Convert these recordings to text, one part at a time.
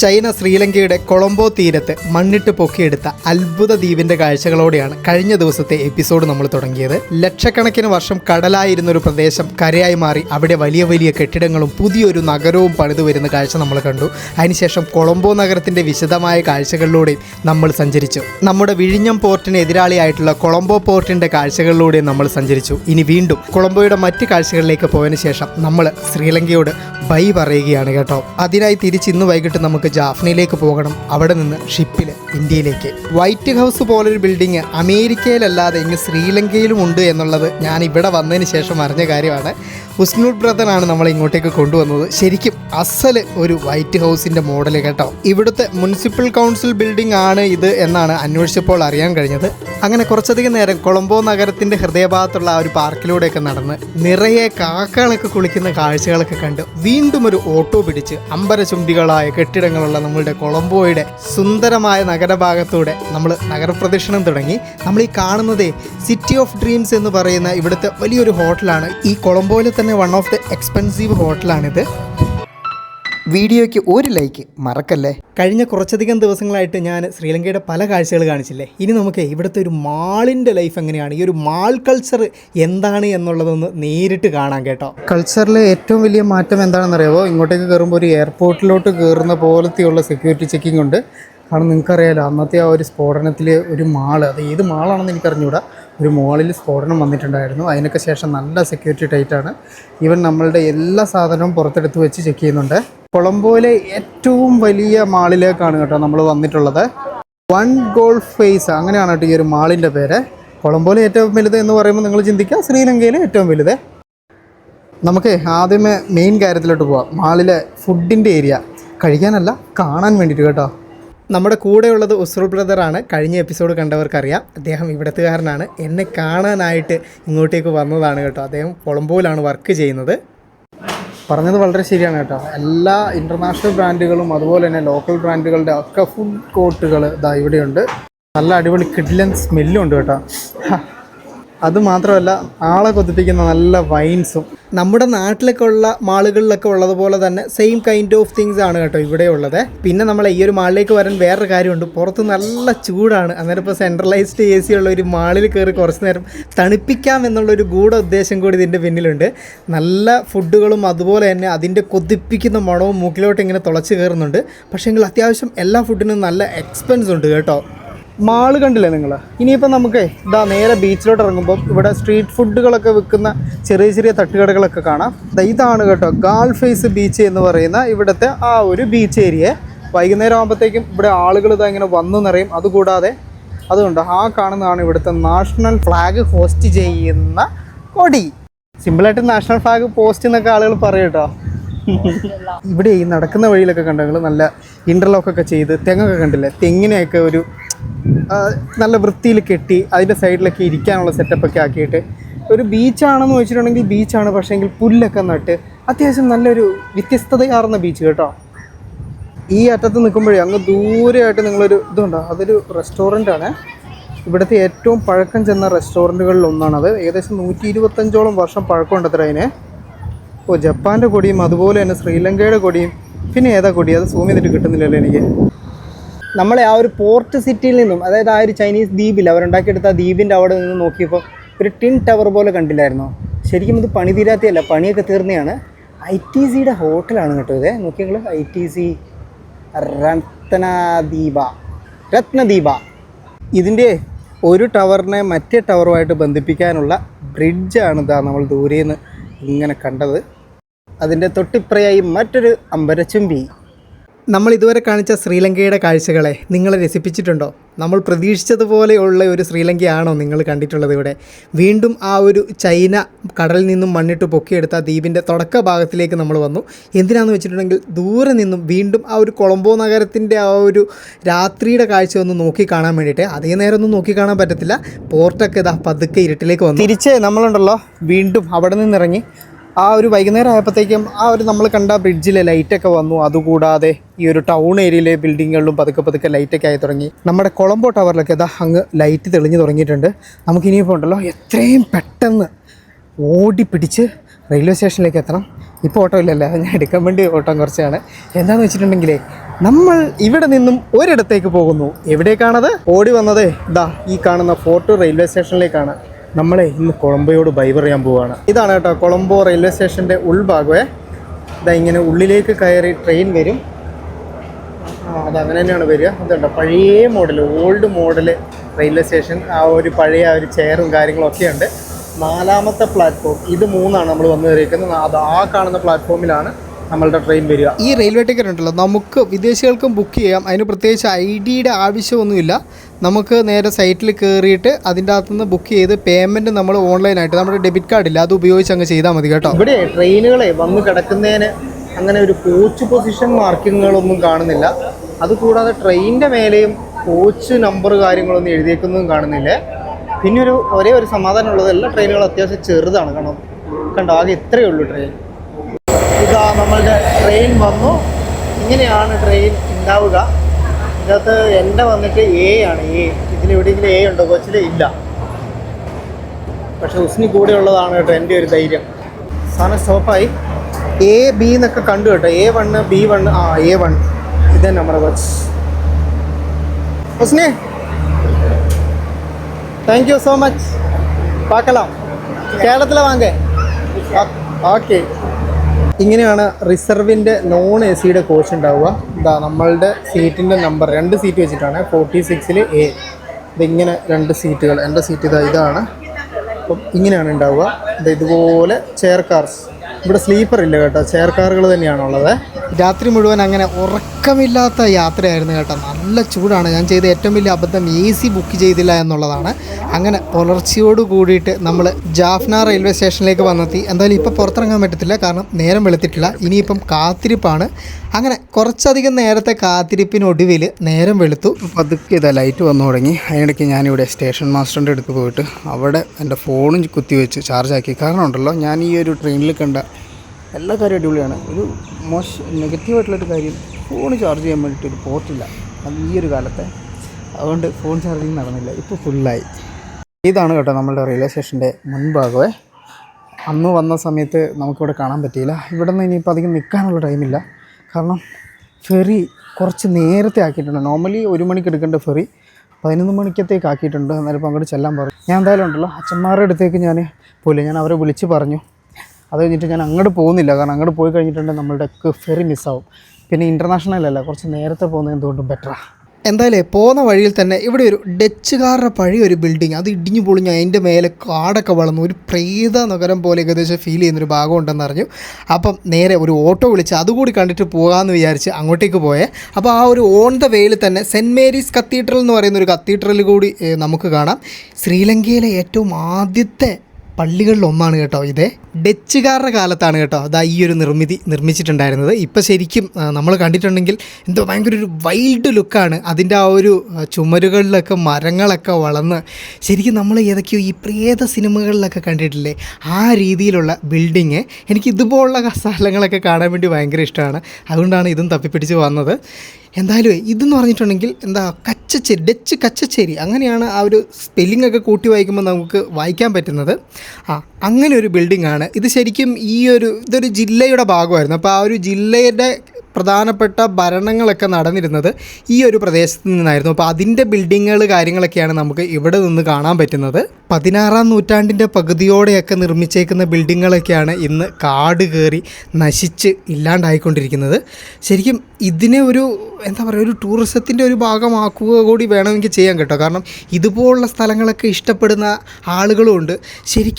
China ശ്രീലങ്കയുടെ കൊളംബോ തീരത്ത് മണ്ണിട്ട് പൊക്കിയെടുത്ത അത്ഭുത ദ്വീപിന്റെ കാഴ്ചകളോടെയാണ് കഴിഞ്ഞ ദിവസത്തെ എപ്പിസോഡ് നമ്മൾ തുടങ്ങിയത്. ലക്ഷക്കണക്കിന് വർഷം കടലായിരുന്ന ഒരു പ്രദേശം കരയായി മാറി അവിടെ വലിയ വലിയ കെട്ടിടങ്ങളും പുതിയൊരു നഗരവും പണിതു വരുന്ന കാഴ്ച നമ്മൾ കണ്ടു. അതിനുശേഷം കൊളംബോ നഗരത്തിന്റെ വിശദമായ കാഴ്ചകളിലൂടെയും നമ്മൾ സഞ്ചരിച്ചു. നമ്മുടെ വിഴിഞ്ഞം പോർട്ടിന് എതിരാളിയായിട്ടുള്ള കൊളംബോ പോർട്ടിന്റെ കാഴ്ചകളിലൂടെയും നമ്മൾ സഞ്ചരിച്ചു. ഇനി വീണ്ടും കൊളംബോയുടെ മറ്റ് കാഴ്ചകളിലേക്ക് പോയതിനു ശേഷം നമ്മൾ ശ്രീലങ്കയോട് ബൈ പറയുകയാണ് കേട്ടോ. അതിനായി തിരിച്ച് ഇന്ന് വൈകിട്ട് നമുക്ക് ജാഫ്നയിലേക്ക് പോകണം. അവിടെ നിന്ന് ഷിപ്പിൽ ഇന്ത്യയിലേക്ക്. വൈറ്റ് ഹൗസ് പോലൊരു ബിൽഡിംഗ് അമേരിക്കയിലല്ലാതെ ഇങ്ങ് ശ്രീലങ്കയിലും ഉണ്ട് എന്നുള്ളത് ഞാൻ ഇവിടെ വന്നതിന് ശേഷം അറിഞ്ഞ കാര്യമാണ്. ഉസ്നൂർ ബ്രദറാണ് നമ്മളെ ഇങ്ങോട്ടേക്ക് കൊണ്ടുവന്നത്. ശരിക്കും അസൽ ഒരു വൈറ്റ് ഹൗസിന്റെ മോഡൽ കേട്ടോ. ഇവിടുത്തെ മുനിസിപ്പൽ കൗൺസിൽ ബിൽഡിംഗ് ആണ് ഇത് എന്നാണ് അന്വേഷിച്ചപ്പോൾ അറിയാൻ കഴിഞ്ഞത്. അങ്ങനെ കുറച്ചധികം നേരം കൊളംബോ നഗരത്തിന്റെ ഹൃദയഭാഗത്തുള്ള ആ ഒരു പാർക്കിലൂടെയൊക്കെ നടന്ന് നിറയെ കാക്കകളൊക്കെ കുളിക്കുന്ന കാഴ്ചകളൊക്കെ കണ്ട് വീണ്ടും ഒരു ഓട്ടോ പിടിച്ച് അമ്പരചുംബികളായ കെട്ടിടങ്ങളുള്ള നമ്മളുടെ കൊളംബോയുടെ സുന്ദരമായ നഗരഭാഗത്തൂടെ നമ്മൾ നഗരപ്രദക്ഷിണം തുടങ്ങി. നമ്മൾ ഈ കാണുന്നതേ സിറ്റി ഓഫ് ഡ്രീംസ് എന്ന് പറയുന്ന ഇവിടുത്തെ വലിയൊരു ഹോട്ടലാണ്. ഈ കൊളംബോയിലെ തന്നെ വൺ ഓഫ് ദി എക്സ്പെൻസീവ് ഹോട്ടലാണിത് വീഡിയോയ്ക്ക് ഒരു ലൈക്ക് മറക്കല്ലേ? കഴിഞ്ഞ കുറച്ചധികം ദിവസങ്ങളായിട്ട് ഞാൻ ശ്രീലങ്കയുടെ പല കാഴ്ചകൾ കാണിച്ചില്ലേ? ഇനി നമുക്ക് ഇവിടുത്തെ ഒരു മാളിന്റെ ലൈഫ് എങ്ങനെയാണ്? ഈ ഒരു മാൾ കൾച്ചർ എന്താണ് എന്നുള്ളതൊന്ന് നേരിട്ട് കാണാം കേട്ടോ. കൾച്ചറിലെ ഏറ്റവും വലിയ മാറ്റം എന്താണെന്ന് അറിയാമോ ഇങ്ങോട്ടേക്ക് കയറുമ്പോൾ ഒരു എയർപോർട്ടിലോട്ട് കയറുന്ന പോലത്തെയുള്ള സെക്യൂരിറ്റി ചെക്കിംഗ് ഉണ്ട്. കാരണം നിങ്ങൾക്കറിയാലോ അന്നത്തെ ആ ഒരു സ്ഫോടനത്തിൽ ഒരു മാൾ. അത് ഏത് മാളാണെന്ന് എനിക്കറിഞ്ഞൂടാ. ഒരു മോളിൽ സ്ഫോടനം വന്നിട്ടുണ്ടായിരുന്നു. അതിനൊക്കെ ശേഷം നല്ല സെക്യൂരിറ്റി ടൈറ്റാണ് ഈവൻ നമ്മളുടെ എല്ലാ സാധനവും പുറത്തെടുത്ത് വെച്ച് ചെക്ക് ചെയ്യുന്നുണ്ട്. കൊളംബോയിലെ ഏറ്റവും വലിയ മാളിലേക്കാണ് കേട്ടോ നമ്മൾ വന്നിട്ടുള്ളത്. വൺ ഗോൾഫ് ഫേസ് അങ്ങനെയാണ് കേട്ടോ ഈ ഒരു മാളിന്റെ പേര്. കൊളംബോയിലെ ഏറ്റവും വലുത് എന്ന് പറയുമ്പോൾ നിങ്ങൾ ചിന്തിക്കുക ശ്രീലങ്കയിലെ ഏറ്റവും വലുത്. നമുക്ക് ആദ്യമേ മെയിൻ കാര്യത്തിലോട്ട് പോവാം. മാളിലെ ഫുഡിന്റെ ഏരിയ കഴിക്കാനല്ല കാണാൻ വേണ്ടിയിട്ട് കേട്ടോ. നമ്മുടെ കൂടെയുള്ളത് ഉസ്രു ബ്രദറാണ്. കഴിഞ്ഞ എപ്പിസോഡ് കണ്ടവർക്കറിയാം. അദ്ദേഹം ഇവിടത്തുകാരനാണ്. എന്നെ കാണാനായിട്ട് ഇങ്ങോട്ടേക്ക് വന്നതാണ് കേട്ടോ. അദ്ദേഹം കൊളംബോയിലാണ് വർക്ക് ചെയ്യുന്നത്. പറഞ്ഞത് വളരെ ശരിയാണ് കേട്ടോ. എല്ലാ ഇന്റർനാഷണൽ ബ്രാൻഡുകളും അതുപോലെ തന്നെ ലോക്കൽ ബ്രാൻഡുകളുടെ ഒക്കെ ഫുഡ് കോർട്ടുകൾ ഇതാ ഇവിടെയുണ്ട്. നല്ല അടിപൊളി കിഡ്ലൻ സ്മെല്ലും ഉണ്ട് കേട്ടോ. അത് മാത്രമല്ല ആളെ കൊതിപ്പിക്കുന്ന നല്ല വൈൻസും. നമ്മുടെ നാട്ടിലൊക്കെ ഉള്ള മാളുകളിലൊക്കെ ഉള്ളതുപോലെ തന്നെ സെയിം കൈൻഡ് ഓഫ് തിങ്സ് ആണ് കേട്ടോ ഇവിടെ ഉള്ളത്. പിന്നെ നമ്മൾ ഈ ഒരു മാളിലേക്ക് വരാൻ വേറൊരു കാര്യമുണ്ട്. പുറത്ത് നല്ല ചൂടാണ്. അന്നേരം ഇപ്പോൾ സെൻട്രലൈസ്ഡ് എ സി ഉള്ള ഒരു മാളിൽ കയറി കുറച്ച് നേരം തണുപ്പിക്കാം എന്നുള്ളൊരു ഗൂഢ ഉദ്ദേശം കൂടി ഇതിന്റെ പിന്നിലുണ്ട്. നല്ല ഫുഡുകളും അതുപോലെ തന്നെ അതിന്റെ കൊതിപ്പിക്കുന്ന മണവും മൂക്കിലോട്ട് ഇങ്ങനെ തുളച്ച് കയറുന്നുണ്ട്. പക്ഷേങ്കിൽ അത്യാവശ്യം എല്ലാ ഫുഡിനും നല്ല എക്സ്പെൻസ് ഉണ്ട് കേട്ടോ. മാൾ കണ്ടില്ലേ നിങ്ങൾ ഇനിയിപ്പോൾ നമുക്ക് ഇതാ നേരെ ബീച്ചിലോട്ട് ഇറങ്ങുമ്പോൾ ഇവിടെ സ്ട്രീറ്റ് ഫുഡുകളൊക്കെ വിൽക്കുന്ന ചെറിയ ചെറിയ തട്ടുകടകളൊക്കെ കാണാം. ഇതാണ് കേട്ടോ ഗാൾഫേസ് ബീച്ച് എന്ന് പറയുന്ന ഇവിടുത്തെ ആ ഒരു ബീച്ച് ഏരിയ വൈകുന്നേരം ആകുമ്പോഴത്തേക്കും ഇവിടെ ആളുകൾ ഇതാ ഇങ്ങനെ വന്നു നിറയും. അതുകൂടാതെ അതുകൊണ്ട് ആ കാണുന്നതാണ് ഇവിടുത്തെ നാഷണൽ ഫ്ലാഗ് ഹോസ്റ്റ് ചെയ്യുന്ന കൊടി. സിമ്പിളായിട്ട് നാഷണൽ ഫ്ലാഗ് പോസ്റ്റ് എന്നൊക്കെ ആളുകൾ പറയും കേട്ടോ. ഇവിടെ ഈ നടക്കുന്ന വഴിയിലൊക്കെ കണ്ടെങ്കിൽ നല്ല ഇന്റർലോക്ക് ഒക്കെ ചെയ്ത് തെങ്ങൊക്കെ കണ്ടില്ലേ? തെങ്ങിനെയൊക്കെ ഒരു നല്ല വൃത്തിയിൽ കെട്ടി അതിന്റെ സൈഡിലൊക്കെ ഇരിക്കാനുള്ള സെറ്റപ്പൊക്കെ ആക്കിയിട്ട് ഒരു ബീച്ചാണെന്ന് വെച്ചിട്ടുണ്ടെങ്കിൽ ബീച്ചാണ് പക്ഷേങ്കിൽ പുല്ലൊക്കെ നട്ട് അത്യാവശ്യം നല്ലൊരു വ്യത്യസ്തതയാർന്ന ബീച്ച് കേട്ടോ. ഈ അറ്റത്ത് നിൽക്കുമ്പോഴേ അങ്ങ് ദൂരെയായിട്ട് നിങ്ങളൊരു ഇതുണ്ടോ? അതൊരു ആണ്. ഇവിടുത്തെ ഏറ്റവും പഴക്കം ചെന്ന റെസ്റ്റോറന്റുകളിൽ ഒന്നാണത്. ഏകദേശം നൂറ്റി ഇരുപത്തഞ്ചോളം വർഷം പഴക്കമുണ്ടത്ര അതിന്. ഓ ജപ്പാന്റെ കൊടിയും അതുപോലെ തന്നെ ശ്രീലങ്കയുടെ കൊടിയും. പിന്നെ ഏതാ കൊടി? അത് സൂം ചെയ്തിട്ട് കിട്ടുന്നില്ലല്ലോ എനിക്ക്. നമ്മളെ ആ ഒരു പോർട്ട് സിറ്റിയിൽ നിന്നും അതായത് ആ ഒരു ചൈനീസ് ദ്വീപിൽ അവരുണ്ടാക്കിയെടുത്ത ആ ദ്വീപിന്റെ അവിടെ നിന്ന് നോക്കിയപ്പോൾ ഒരു ടിൻ ടവർ പോലെ കണ്ടില്ലായിരുന്നോ? ശരിക്കും ഇത് പണി തീരാത്തയല്ല പണിയൊക്കെ തീർന്നെയാണ്. ഐ ടി സിയുടെ ഹോട്ടലാണ് കേട്ടോ ഇത്. നോക്കി ഞങ്ങൾ I T C Ratnadeepa. Ratnadeepa. ഇതിന്റെ ഒരു ടവറിനെ മറ്റേ ടവറുമായിട്ട് ബന്ധിപ്പിക്കാനുള്ള ബ്രിഡ്ജാണ് ഇതാ നമ്മൾ ദൂരെ നിന്ന് ഇങ്ങനെ കണ്ടത്. അതിന്റെ തൊട്ടിപ്രയായി മറ്റൊരു അമ്പരച്ചുംബി. നമ്മൾ ഇതുവരെ കാണിച്ച ശ്രീലങ്കയുടെ കാഴ്ചകളെ നിങ്ങളെ രസിപ്പിച്ചിട്ടുണ്ടോ? നമ്മൾ പ്രതീക്ഷിച്ചതുപോലെയുള്ള ഒരു ശ്രീലങ്കയാണോ നിങ്ങൾ കണ്ടിട്ടുള്ളത് ഇവിടെ? വീണ്ടും ആ ഒരു ചൈന കടലിൽ നിന്നും മണ്ണിട്ട് പൊക്കിയെടുത്ത ദ്വീപിന്റെ തുടക്ക ഭാഗത്തിലേക്ക് നമ്മൾ വന്നു. എന്തിനാന്ന് വെച്ചിട്ടുണ്ടെങ്കിൽ ദൂരെ നിന്നും വീണ്ടും ആ ഒരു കൊളംബോ നഗരത്തിന്റെ ആ ഒരു രാത്രിയുടെ കാഴ്ച ഒന്ന് നോക്കി കാണാൻ വേണ്ടിയിട്ട്. അതേ നേരം ഒന്നും നോക്കി കാണാൻ പറ്റത്തില്ല. പോർട്ടൊക്കെ ഇതാ പതുക്കെ ഇരുട്ടിലേക്ക് വന്നു. തിരിച്ച് നമ്മളുണ്ടല്ലോ. വീണ്ടും അവിടെ നിന്നിറങ്ങി. ആ ഒരു വൈകുന്നേരം ആയപ്പോഴത്തേക്കും ആ ഒരു നമ്മൾ കണ്ട ബ്രിഡ്ജിലെ ലൈറ്റൊക്കെ വന്നു. അതുകൂടാതെ ഈ ഒരു ടൗൺ ഏരിയയിലെ ബിൽഡിങ്ങുകളിലും പതുക്കെ പതുക്കെ ലൈറ്റൊക്കെ ആയി തുടങ്ങി. നമ്മുടെ കൊളംബോ ടവറിലൊക്കെ ഇതാ അങ്ങ് ലൈറ്റ് തെളിഞ്ഞു തുടങ്ങിയിട്ടുണ്ട്. നമുക്ക് ഇനിയിപ്പോൾ ഉണ്ടല്ലോ എത്രയും പെട്ടെന്ന് ഓടിപ്പിടിച്ച് റെയിൽവേ സ്റ്റേഷനിലേക്ക് എത്തണം. ഇപ്പോൾ ഓട്ടോ ഇല്ലല്ലോ ഞാൻ എടുക്കാൻ വേണ്ടി ഓട്ടം കുറച്ചാണ്. എന്താണെന്ന് വെച്ചിട്ടുണ്ടെങ്കിലേ നമ്മൾ ഇവിടെ നിന്നും ഒരിടത്തേക്ക് പോകുന്നു. എവിടേക്കാണത്? ഓടി വന്നത് ഇതാ ഈ കാണുന്ന ഫോർട്ട് റെയിൽവേ സ്റ്റേഷനിലേക്കാണ് നമ്മളെ ഇന്ന് കൊളംബോയോട് ബൈ പറയാൻ പോവുകയാണ് ഇതാണ് കേട്ടോ കൊളംബോ റെയിൽവേ സ്റ്റേഷന്റെ ഉൾഭാഗമേ. ഇതാ ഇങ്ങനെ ഉള്ളിലേക്ക് കയറി ട്രെയിൻ വരും. ആ അത് അങ്ങനെ തന്നെയാണ് വരിക. അതുണ്ട് പഴയ model old model railway station ആ ഒരു പഴയ ആ ഒരു ചെയറും കാര്യങ്ങളും ഒക്കെ ഉണ്ട്. നാലാമത്തെ പ്ലാറ്റ്ഫോം ഇത് മൂന്നാണ് നമ്മൾ വന്നു കയറിയിരിക്കുന്നത്. അത് ആ കാണുന്ന പ്ലാറ്റ്ഫോമിലാണ് നമ്മളുടെ ട്രെയിൻ വരിക. ഈ റെയിൽവേ ടിക്കറ്റ് ഉണ്ടല്ലോ നമുക്ക് വിദേശികൾക്കും ബുക്ക് ചെയ്യാം. അതിന് പ്രത്യേകിച്ച് ഐ ഡിയുടെ ആവശ്യമൊന്നുമില്ല. നമുക്ക് നേരെ സൈറ്റിൽ കയറിയിട്ട് അതിന്റെ അകത്തുനിന്ന് ബുക്ക് ചെയ്ത് പേയ്മെന്റ് നമ്മൾ ഓൺലൈനായിട്ട് നമ്മുടെ ഡെബിറ്റ് കാർഡ് ഇല്ല അത് ഉപയോഗിച്ച് അങ്ങ് ചെയ്താൽ മതി കേട്ടോ. ഇവിടെ ട്രെയിനുകളെ വന്ന് കിടക്കുന്നതിന് അങ്ങനെ ഒരു കോച്ച് പൊസിഷൻ മാർക്കിങ്ങുകളൊന്നും കാണുന്നില്ല. അതുകൂടാതെ ട്രെയിനിന്റെ മേലെയും കോച്ച് നമ്പർ കാര്യങ്ങളൊന്നും എഴുതിയേക്കുന്നതും കാണുന്നില്ല. പിന്നെ ഒരു ഒരേ ഒരു സമാധാനമുള്ളത് എല്ലാ ട്രെയിനുകളും അത്യാവശ്യം ചെറുതാണ്. കാരണം കണ്ടോ ആകെ ഇത്രയേ ഉള്ളൂ ട്രെയിൻ ഇതാ നമ്മളുടെ ട്രെയിൻ വന്നു. ഇങ്ങനെയാണ് ട്രെയിൻ ഉണ്ടാവുക ഇതിനകത്ത് എന്റെ വന്നിട്ട് എ ആണ് എ ഇതിലെവിടെയെങ്കിലും എ ഉണ്ടോ കൊച്ചിൽ ഇല്ല. പക്ഷെ ഉസ്നി കൂടെ ഉള്ളതാണ് കേട്ടോ എന്റെ ഒരു ധൈര്യം. സാധനം സ്റ്റോപ്പായി. എ ബി എന്നൊക്കെ കണ്ടു കേട്ടോ. എ വണ്ണ് ബി വണ്ണ് ആ എ വൺ ഇതേ നമ്മുടെ കൊച്ച്. ഉസ്നി താങ്ക് യു സോ മച്ച് പാക്കലാം കേരളത്തിലെ വാങ്ങേ. ഓക്കെ ഇങ്ങനെയാണ് റിസർവിന്റെ നോൺ എ സിയുടെ കോച്ച് ഉണ്ടാവുക. ഇതാ നമ്മളുടെ സീറ്റിന്റെ നമ്പർ രണ്ട് സീറ്റ് വെച്ചിട്ടാണ് ഫോർട്ടി സിക്സിൽ എ ഇതിങ്ങനെ രണ്ട് സീറ്റുകൾ എന്റെ സീറ്റ് ഇതാ ഇതാണ്. അപ്പം ഇങ്ങനെയാണ് ഉണ്ടാവുക. ഇത് ഇതുപോലെ ചെയർ കാർസ് ഇവിടെ സ്ലീപ്പർ ഇല്ല കേട്ടോ. ചെയർ കാറുകൾ തന്നെയാണുള്ളത്. രാത്രി മുഴുവൻ അങ്ങനെ ഉറക്കമില്ലാത്ത യാത്രയായിരുന്നു കേട്ടോ. നല്ല ചൂടാണ്. ഞാൻ ചെയ്ത ഏറ്റവും വലിയ അബദ്ധം എ സി ബുക്ക് ചെയ്തില്ല എന്നുള്ളതാണ്. അങ്ങനെ പുലർച്ചയോട് കൂടിയിട്ട് നമ്മൾ ജാഫ്ന റെയിൽവേ സ്റ്റേഷനിലേക്ക് വന്നെത്തി. എന്തായാലും ഇപ്പോൾ പുറത്തിറങ്ങാൻ പറ്റത്തില്ല. കാരണം നേരം വെളുത്തിട്ടില്ല. ഇനിയിപ്പം കാത്തിരിപ്പാണ്. അങ്ങനെ കുറച്ചധികം നേരത്തെ കാത്തിരിപ്പിനൊടുവിൽ നേരം വെളുത്തു. പതുക്കെ ഇതാ ലൈറ്റ് വന്നു തുടങ്ങി. അതിനിടയ്ക്ക് ഞാനിവിടെ സ്റ്റേഷൻ മാസ്റ്ററിന്റെ അടുത്ത് പോയിട്ട് അവിടെ എന്റെ ഫോണും കുത്തിവെച്ച് ചാർജാക്കി കാരണം ഉണ്ടല്ലോ ഞാൻ ഈ ഒരു ട്രെയിനിൽ കണ്ട എല്ലാ കാര്യവും അടിപൊളിയാണ്. ഒരു മോശം നെഗറ്റീവായിട്ടുള്ളൊരു കാര്യം ഫോൺ ചാർജ് ചെയ്യാൻ വേണ്ടിയിട്ട് ഒരു പോർട്ടില്ല അത് ഈ ഒരു കാലത്തെ. അതുകൊണ്ട് ഫോൺ ചാർജിങ് നടന്നില്ല. ഇപ്പോൾ ഫുള്ളായി ഇതാണ് കേട്ടോ നമ്മളുടെ റെയിൽവേ സ്റ്റേഷന്റെ മുൻഭാഗമേ. അന്ന് വന്ന സമയത്ത് നമുക്കിവിടെ കാണാൻ പറ്റിയില്ല. ഇവിടെ നിന്ന് ഇനിയിപ്പോൾ അധികം നിൽക്കാനുള്ള ടൈമില്ല കാരണം ഫെറി കുറച്ച് നേരത്തെ ആക്കിയിട്ടുണ്ട്. നോർമലി ഒരു മണിക്ക് എടുക്കേണ്ട ഫെറി പതിനൊന്ന് മണിക്കത്തേക്ക് ആക്കിയിട്ടുണ്ട്. എന്നാലും ഇപ്പോൾ അങ്ങോട്ട് ചെല്ലാൻ പറഞ്ഞു ഞാൻ എന്തായാലും ഉണ്ടല്ലോ. അച്ഛന്മാരുടെ അടുത്തേക്ക് ഞാൻ പോയില്ല. ഞാൻ അവരെ വിളിച്ച് പറഞ്ഞു. അത് കഴിഞ്ഞിട്ട് ഞാൻ അങ്ങോട്ട് പോകുന്നില്ല. കാരണം അങ്ങോട്ട് പോയി കഴിഞ്ഞിട്ടുണ്ടെങ്കിൽ നമ്മളുടെ ഫെറി മിസ്സാവും പിന്നെ ഇന്റർനാഷണൽ അല്ല കുറച്ച് നേരത്തെ പോകുന്നത് എന്തുകൊണ്ടും ബെറ്ററാണ് എന്തായാലും പോകുന്ന വഴിയിൽ തന്നെ ഇവിടെ ഒരു ഡച്ചുകാരുടെ പഴയ ഒരു ബിൽഡിംഗ് അത് ഇടിഞ്ഞു പൊളിഞ്ഞു അതിന്റെ മേലെ കാടൊക്കെ വളർന്നു ഒരു പ്രേത നഗരം പോലെ ഏകദേശം ഫീൽ ചെയ്യുന്നൊരു ഭാഗം ഉണ്ടെന്ന് അറിഞ്ഞു. അപ്പം നേരെ ഒരു ഓട്ടോ വിളിച്ച് അതുകൂടി കണ്ടിട്ട് പോകാമെന്ന് വിചാരിച്ച് അങ്ങോട്ടേക്ക് പോയേ. അപ്പോൾ ആ ഒരു ഓൺ ദ വേയിൽ തന്നെ സെന്റ് മേരീസ് കത്തീഡ്രൽ എന്ന് പറയുന്ന ഒരു കത്തീഡ്രൽ കൂടി നമുക്ക് കാണാം. ശ്രീലങ്കയിലെ ഏറ്റവും ആദ്യത്തെ പള്ളികളിൽ ഒന്നാണ് കേട്ടോ ഇത്. ഡച്ചുകാരുടെ കാലത്താണ് കേട്ടോ അതാ ഈ ഒരു നിർമ്മിതി നിർമ്മിച്ചിട്ടുണ്ടായിരുന്നത്. ഇപ്പം ശരിക്കും നമ്മൾ കണ്ടിട്ടുണ്ടെങ്കിൽ എന്തോ ഭയങ്കര ഒരു വൈൽഡ് ലുക്കാണ് അതിന്റെ ആ ഒരു ചുമരുകളിലൊക്കെ മരങ്ങളൊക്കെ വളർന്ന് ശരിക്കും നമ്മൾ ഏതൊക്കെയോ ഈ പ്രേത സിനിമകളിലൊക്കെ കണ്ടിട്ടില്ലേ? ആ രീതിയിലുള്ള ബിൽഡിങ് എനിക്ക് ഇതുപോലുള്ള സ്ഥലങ്ങളൊക്കെ കാണാൻ വേണ്ടി ഭയങ്കര ഇഷ്ടമാണ്. അതുകൊണ്ടാണ് ഇതും തപ്പിപ്പിടിച്ച് വന്നത്. എന്തായാലും ഇതെന്ന് പറഞ്ഞിട്ടുണ്ടെങ്കിൽ എന്താ കച്ചച്ചേരി ഡച്ച് കച്ചച്ചേരി അങ്ങനെയാണ് ആ ഒരു സ്പെല്ലിംഗ് ഒക്കെ കൂട്ടി വായിക്കുമ്പോൾ നമുക്ക് വായിക്കാൻ പറ്റുന്നത്. ആ അങ്ങനെ ഒരു ബിൽഡിംഗ് ആണ്. ഇത് ശരിക്കും ഈ ഒരു ഇതൊരു ജില്ലയുടെ ഭാഗമായിരുന്നു. അപ്പോൾ ആ ഒരു ജില്ലയുടെ പ്രധാനപ്പെട്ട ഭരണങ്ങളൊക്കെ നടന്നിരുന്നത് ഈ ഒരു പ്രദേശത്ത് നിന്നായിരുന്നു. അപ്പോൾ അതിന്റെ ബിൽഡിങ്ങുകൾ കാര്യങ്ങളൊക്കെയാണ് നമുക്ക് ഇവിടെ നിന്ന് കാണാൻ പറ്റുന്നത്. പതിനാറാം നൂറ്റാണ്ടിന്റെ പകുതിയോടെയൊക്കെ നിർമ്മിച്ചേക്കുന്ന ബിൽഡിങ്ങുകളൊക്കെയാണ് ഇന്ന് കാട് കയറി നശിച്ച് ഇല്ലാണ്ടായിക്കൊണ്ടിരിക്കുന്നത്. ശരിക്കും ഇതിനെ ഒരു എന്താ പറയുക ഒരു ടൂറിസത്തിന്റെ ഒരു ഭാഗമാക്കുക കൂടി വേണമെങ്കിൽ ചെയ്യാൻ കേട്ടോ. കാരണം ഇതുപോലുള്ള സ്ഥലങ്ങളൊക്കെ ഇഷ്ടപ്പെടുന്ന ആളുകളുമുണ്ട് ശരിക്കും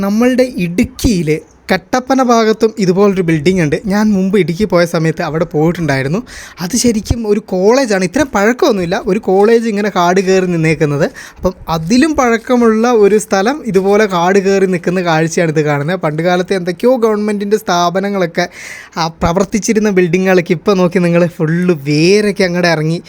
നമ്മളുടെ ഇടുക്കിയിൽ കട്ടപ്പന ഭാഗത്തും ഇതുപോലൊരു ബിൽഡിംഗ് ഉണ്ട്. ഞാൻ മുമ്പ് ഇടുക്കി പോയ സമയത്ത് അവിടെ പോയിട്ടുണ്ടായിരുന്നു. അത് ശരിക്കും ഒരു കോളേജാണ് ഇത്രയും പഴക്കമൊന്നുമില്ല. ഒരു കോളേജ് ഇങ്ങനെ കാട് കയറി നിന്നേക്കുന്നത്. അപ്പം അതിലും പഴക്കമുള്ള ഒരു സ്ഥലം ഇതുപോലെ കാട് കയറി നിൽക്കുന്ന കാഴ്ചയാണ് ഇത് കാണുന്നത്. പണ്ട് കാലത്ത് എന്തൊക്കെയോ ഗവൺമെന്റിന്റെ സ്ഥാപനങ്ങളൊക്കെ പ്രവർത്തിച്ചിരുന്ന ബിൽഡിങ്ങുകളൊക്കെ ഇപ്പോൾ നോക്കി നിങ്ങൾ ഫുള്ള് വേരൊക്കെ അങ്ങോട്ട് ഇറങ്ങി.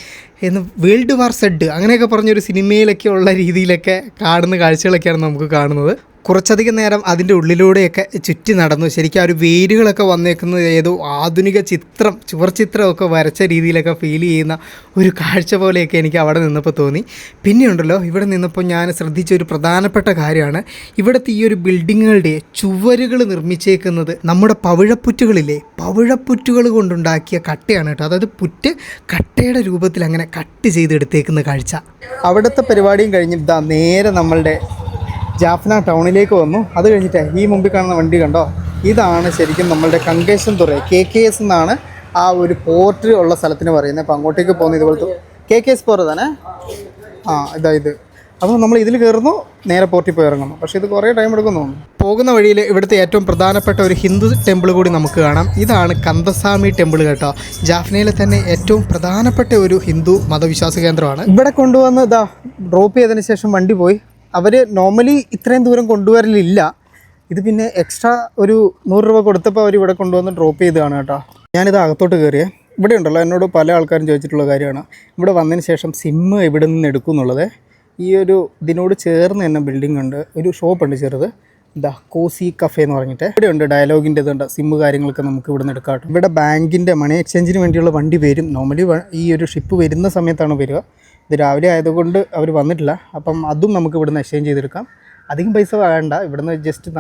എന്ന് വേൾഡ് വാർ സെഡ് അങ്ങനെയൊക്കെ പറഞ്ഞൊരു സിനിമയിലൊക്കെ ഉള്ള രീതിയിലൊക്കെ കാണുന്ന കാഴ്ചകളൊക്കെയാണ് നമുക്ക് കാണുന്നത്. കുറച്ചധികം നേരം അതിന്റെ ഉള്ളിലൂടെയൊക്കെ ചുറ്റി നടന്നു. ശരിക്കും ആ ഒരു വേരുകളൊക്കെ വന്നേക്കുന്നത് ഏതോ ആധുനിക ചിത്രം ചുവർ ചിത്രമൊക്കെ വരച്ച രീതിയിലൊക്കെ ഫീൽ ചെയ്യുന്ന ഒരു കാഴ്ച പോലെയൊക്കെ എനിക്ക് അവിടെ നിന്നപ്പോൾ തോന്നി. പിന്നെയുണ്ടല്ലോ ഇവിടെ നിന്നപ്പോൾ ഞാൻ ശ്രദ്ധിച്ച ഒരു പ്രധാനപ്പെട്ട കാര്യമാണ്. ഇവിടുത്തെ ഈ ഒരു ബിൽഡിങ്ങുകളുടെ ചുവരുകൾ നിർമ്മിച്ചേക്കുന്നത് നമ്മുടെ പവിഴപ്പുറ്റുകളില്ലേ പവിഴപ്പുറ്റുകൾ കൊണ്ടുണ്ടാക്കിയ കട്ടയാണ് കേട്ടോ. അതായത് പുറ്റ് കട്ടയുടെ രൂപത്തിൽ അങ്ങനെ കട്ട് ചെയ്തെടുത്തേക്കുന്ന കാഴ്ച. അവിടുത്തെ പരിപാടിയും കഴിഞ്ഞിട്ട് നേരെ നമ്മളുടെ ജാഫ്ന ടൗണിലേക്ക് വന്നു. അത് കഴിഞ്ഞിട്ട് ഈ മുമ്പിൽ കാണുന്ന വണ്ടി കണ്ടോ? ഇതാണ് ശരിക്കും നമ്മളുടെ കങ്കേശൻ തുറ കെ കെ എസ് എന്നാണ് ആ ഒരു പോർട്ട് ഉള്ള സ്ഥലത്തിന് പറയുന്നത്. അപ്പോൾ അങ്ങോട്ടേക്ക് പോകുന്ന ഇതുപോലത്തെ കെ കെ എസ് പോറ തന്നെ ആ ഇതാ ഇത്. അപ്പോൾ നമ്മൾ ഇതിൽ കയറുന്നു നേരെ പോർട്ടിൽ പോയി ഇറങ്ങുന്നു. പക്ഷേ ഇത് കുറേ ടൈം എടുക്കുന്നു പോകുന്ന വഴിയിൽ ഇവിടുത്തെ ഏറ്റവും പ്രധാനപ്പെട്ട ഒരു ഹിന്ദു ടെമ്പിൾ കൂടി നമുക്ക് കാണാം. ഇതാണ് കന്തസ്വാമി ടെമ്പിൾ കേട്ടോ. ജാഫ്നയിലെ തന്നെ ഏറ്റവും പ്രധാനപ്പെട്ട ഒരു ഹിന്ദു മതവിശ്വാസ കേന്ദ്രമാണ്. ഇവിടെ കൊണ്ടുവന്ന് ഇതാ ഡ്രോപ്പ് ചെയ്തതിന് ശേഷം വണ്ടി പോയി. അവർ നോർമലി ഇത്രയും ദൂരം കൊണ്ടുവരലില്ല. ഇത് പിന്നെ എക്സ്ട്രാ ഒരു നൂറ് രൂപ കൊടുത്തപ്പോൾ അവർ ഇവിടെ കൊണ്ടുവന്ന് ഡ്രോപ്പ് ചെയ്തതാണ് കേട്ടോ. ഞാനിത് അകത്തോട്ട് കയറിയേ ഇവിടെ ഉണ്ടല്ലോ എന്നോട് പല ആൾക്കാരും ചോദിച്ചിട്ടുള്ള കാര്യമാണ്. ഇവിടെ വന്നതിന് ശേഷം സിമ്മ് എവിടെ നിന്ന് എടുക്കും എന്നുള്ളത്. ഈ ഒരു ഇതിനോട് ചേർന്ന് തന്നെ ബിൽഡിംഗ് ഉണ്ട്. ഒരു ഷോപ്പ് ഉണ്ട് ചെറുത്. എന്താ കോസി കഫേ എന്ന് പറഞ്ഞിട്ട്. ഇവിടെ ഉണ്ട് ഡയലോഗിന്റെ ഇതുണ്ട്. സിമ്മ് കാര്യങ്ങളൊക്കെ നമുക്ക് ഇവിടെ നിന്ന് എടുക്കാം ഇവിടെ ബാങ്കിന്റെ മണി എക്സ്ചേഞ്ചിന് വേണ്ടിയുള്ള വണ്ടി വരും. നോർമലി ഈ ഒരു ഷിപ്പ് വരുന്ന സമയത്താണ് വരിക. ഇത് രാവിലെ ആയതുകൊണ്ട് അവർ വന്നിട്ടില്ല. അപ്പം അതും നമുക്ക് ഇവിടുന്ന് എക്സ്ചേഞ്ച് ചെയ്തെടുക്കാം. അധികം പൈസ വേണ്ട. ഇവിടുന്ന് ജസ്റ്റ്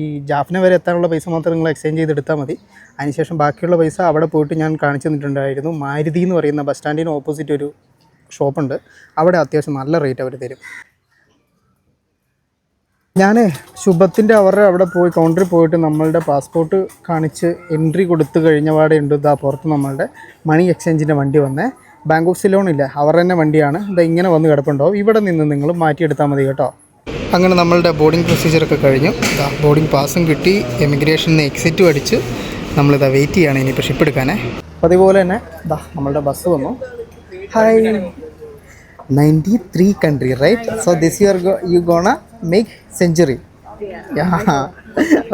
ഈ ജാഫ്ന വരെ എത്താനുള്ള പൈസ മാത്രം നിങ്ങൾ എക്സ്ചേഞ്ച് ചെയ്തെടുത്താൽ മതി. അതിനുശേഷം ബാക്കിയുള്ള പൈസ അവിടെ പോയിട്ട് ഞാൻ കാണിച്ചു തന്നിട്ടുണ്ടായിരുന്നു. മാരുതി എന്ന് പറയുന്ന ബസ് സ്റ്റാൻഡിന് ഓപ്പോസിറ്റ് ഒരു ഷോപ്പുണ്ട് അവിടെ അത്യാവശ്യം നല്ല റേറ്റ് അവർ തരും. ഞാൻ ശുഭത്തിന്റെ അവരുടെ അവിടെ പോയി കൗണ്ടറിൽ പോയിട്ട് നമ്മളുടെ പാസ്പോർട്ട് കാണിച്ച് എൻട്രി കൊടുത്തു കഴിഞ്ഞ പാടെ ഉണ്ട് ഇതാ പുറത്ത് നമ്മളുടെ മണി എക്സ്ചേഞ്ചിന്റെ വണ്ടി വന്നേ. ബാങ്ക് ഓഫ് സിലോൺ ഇല്ല. അവർ തന്നെ വണ്ടിയാണ്. ഇത് ഇങ്ങനെ വന്ന് കിടപ്പുണ്ടാവും. ഇവിടെ നിന്ന് നിങ്ങൾ മാറ്റിയെടുത്താൽ മതി കേട്ടോ. അങ്ങനെ നമ്മളുടെ ബോർഡിംഗ് പ്രൊസീജിയറൊക്കെ കഴിഞ്ഞു. ബോർഡിംഗ് പാസും കിട്ടി. എമിഗ്രേഷനിൽ നിന്ന് എക്സിറ്റും അടിച്ച് നമ്മളിതാ വെയിറ്റ് ചെയ്യാണ് ഇനിയിപ്പോൾ ഷിപ്പ് എടുക്കാനേ. അപ്പോൾ അതുപോലെ തന്നെ ഇതാ നമ്മളുടെ ബസ് വന്നു. Hi ninety three country right so this your you gonna make century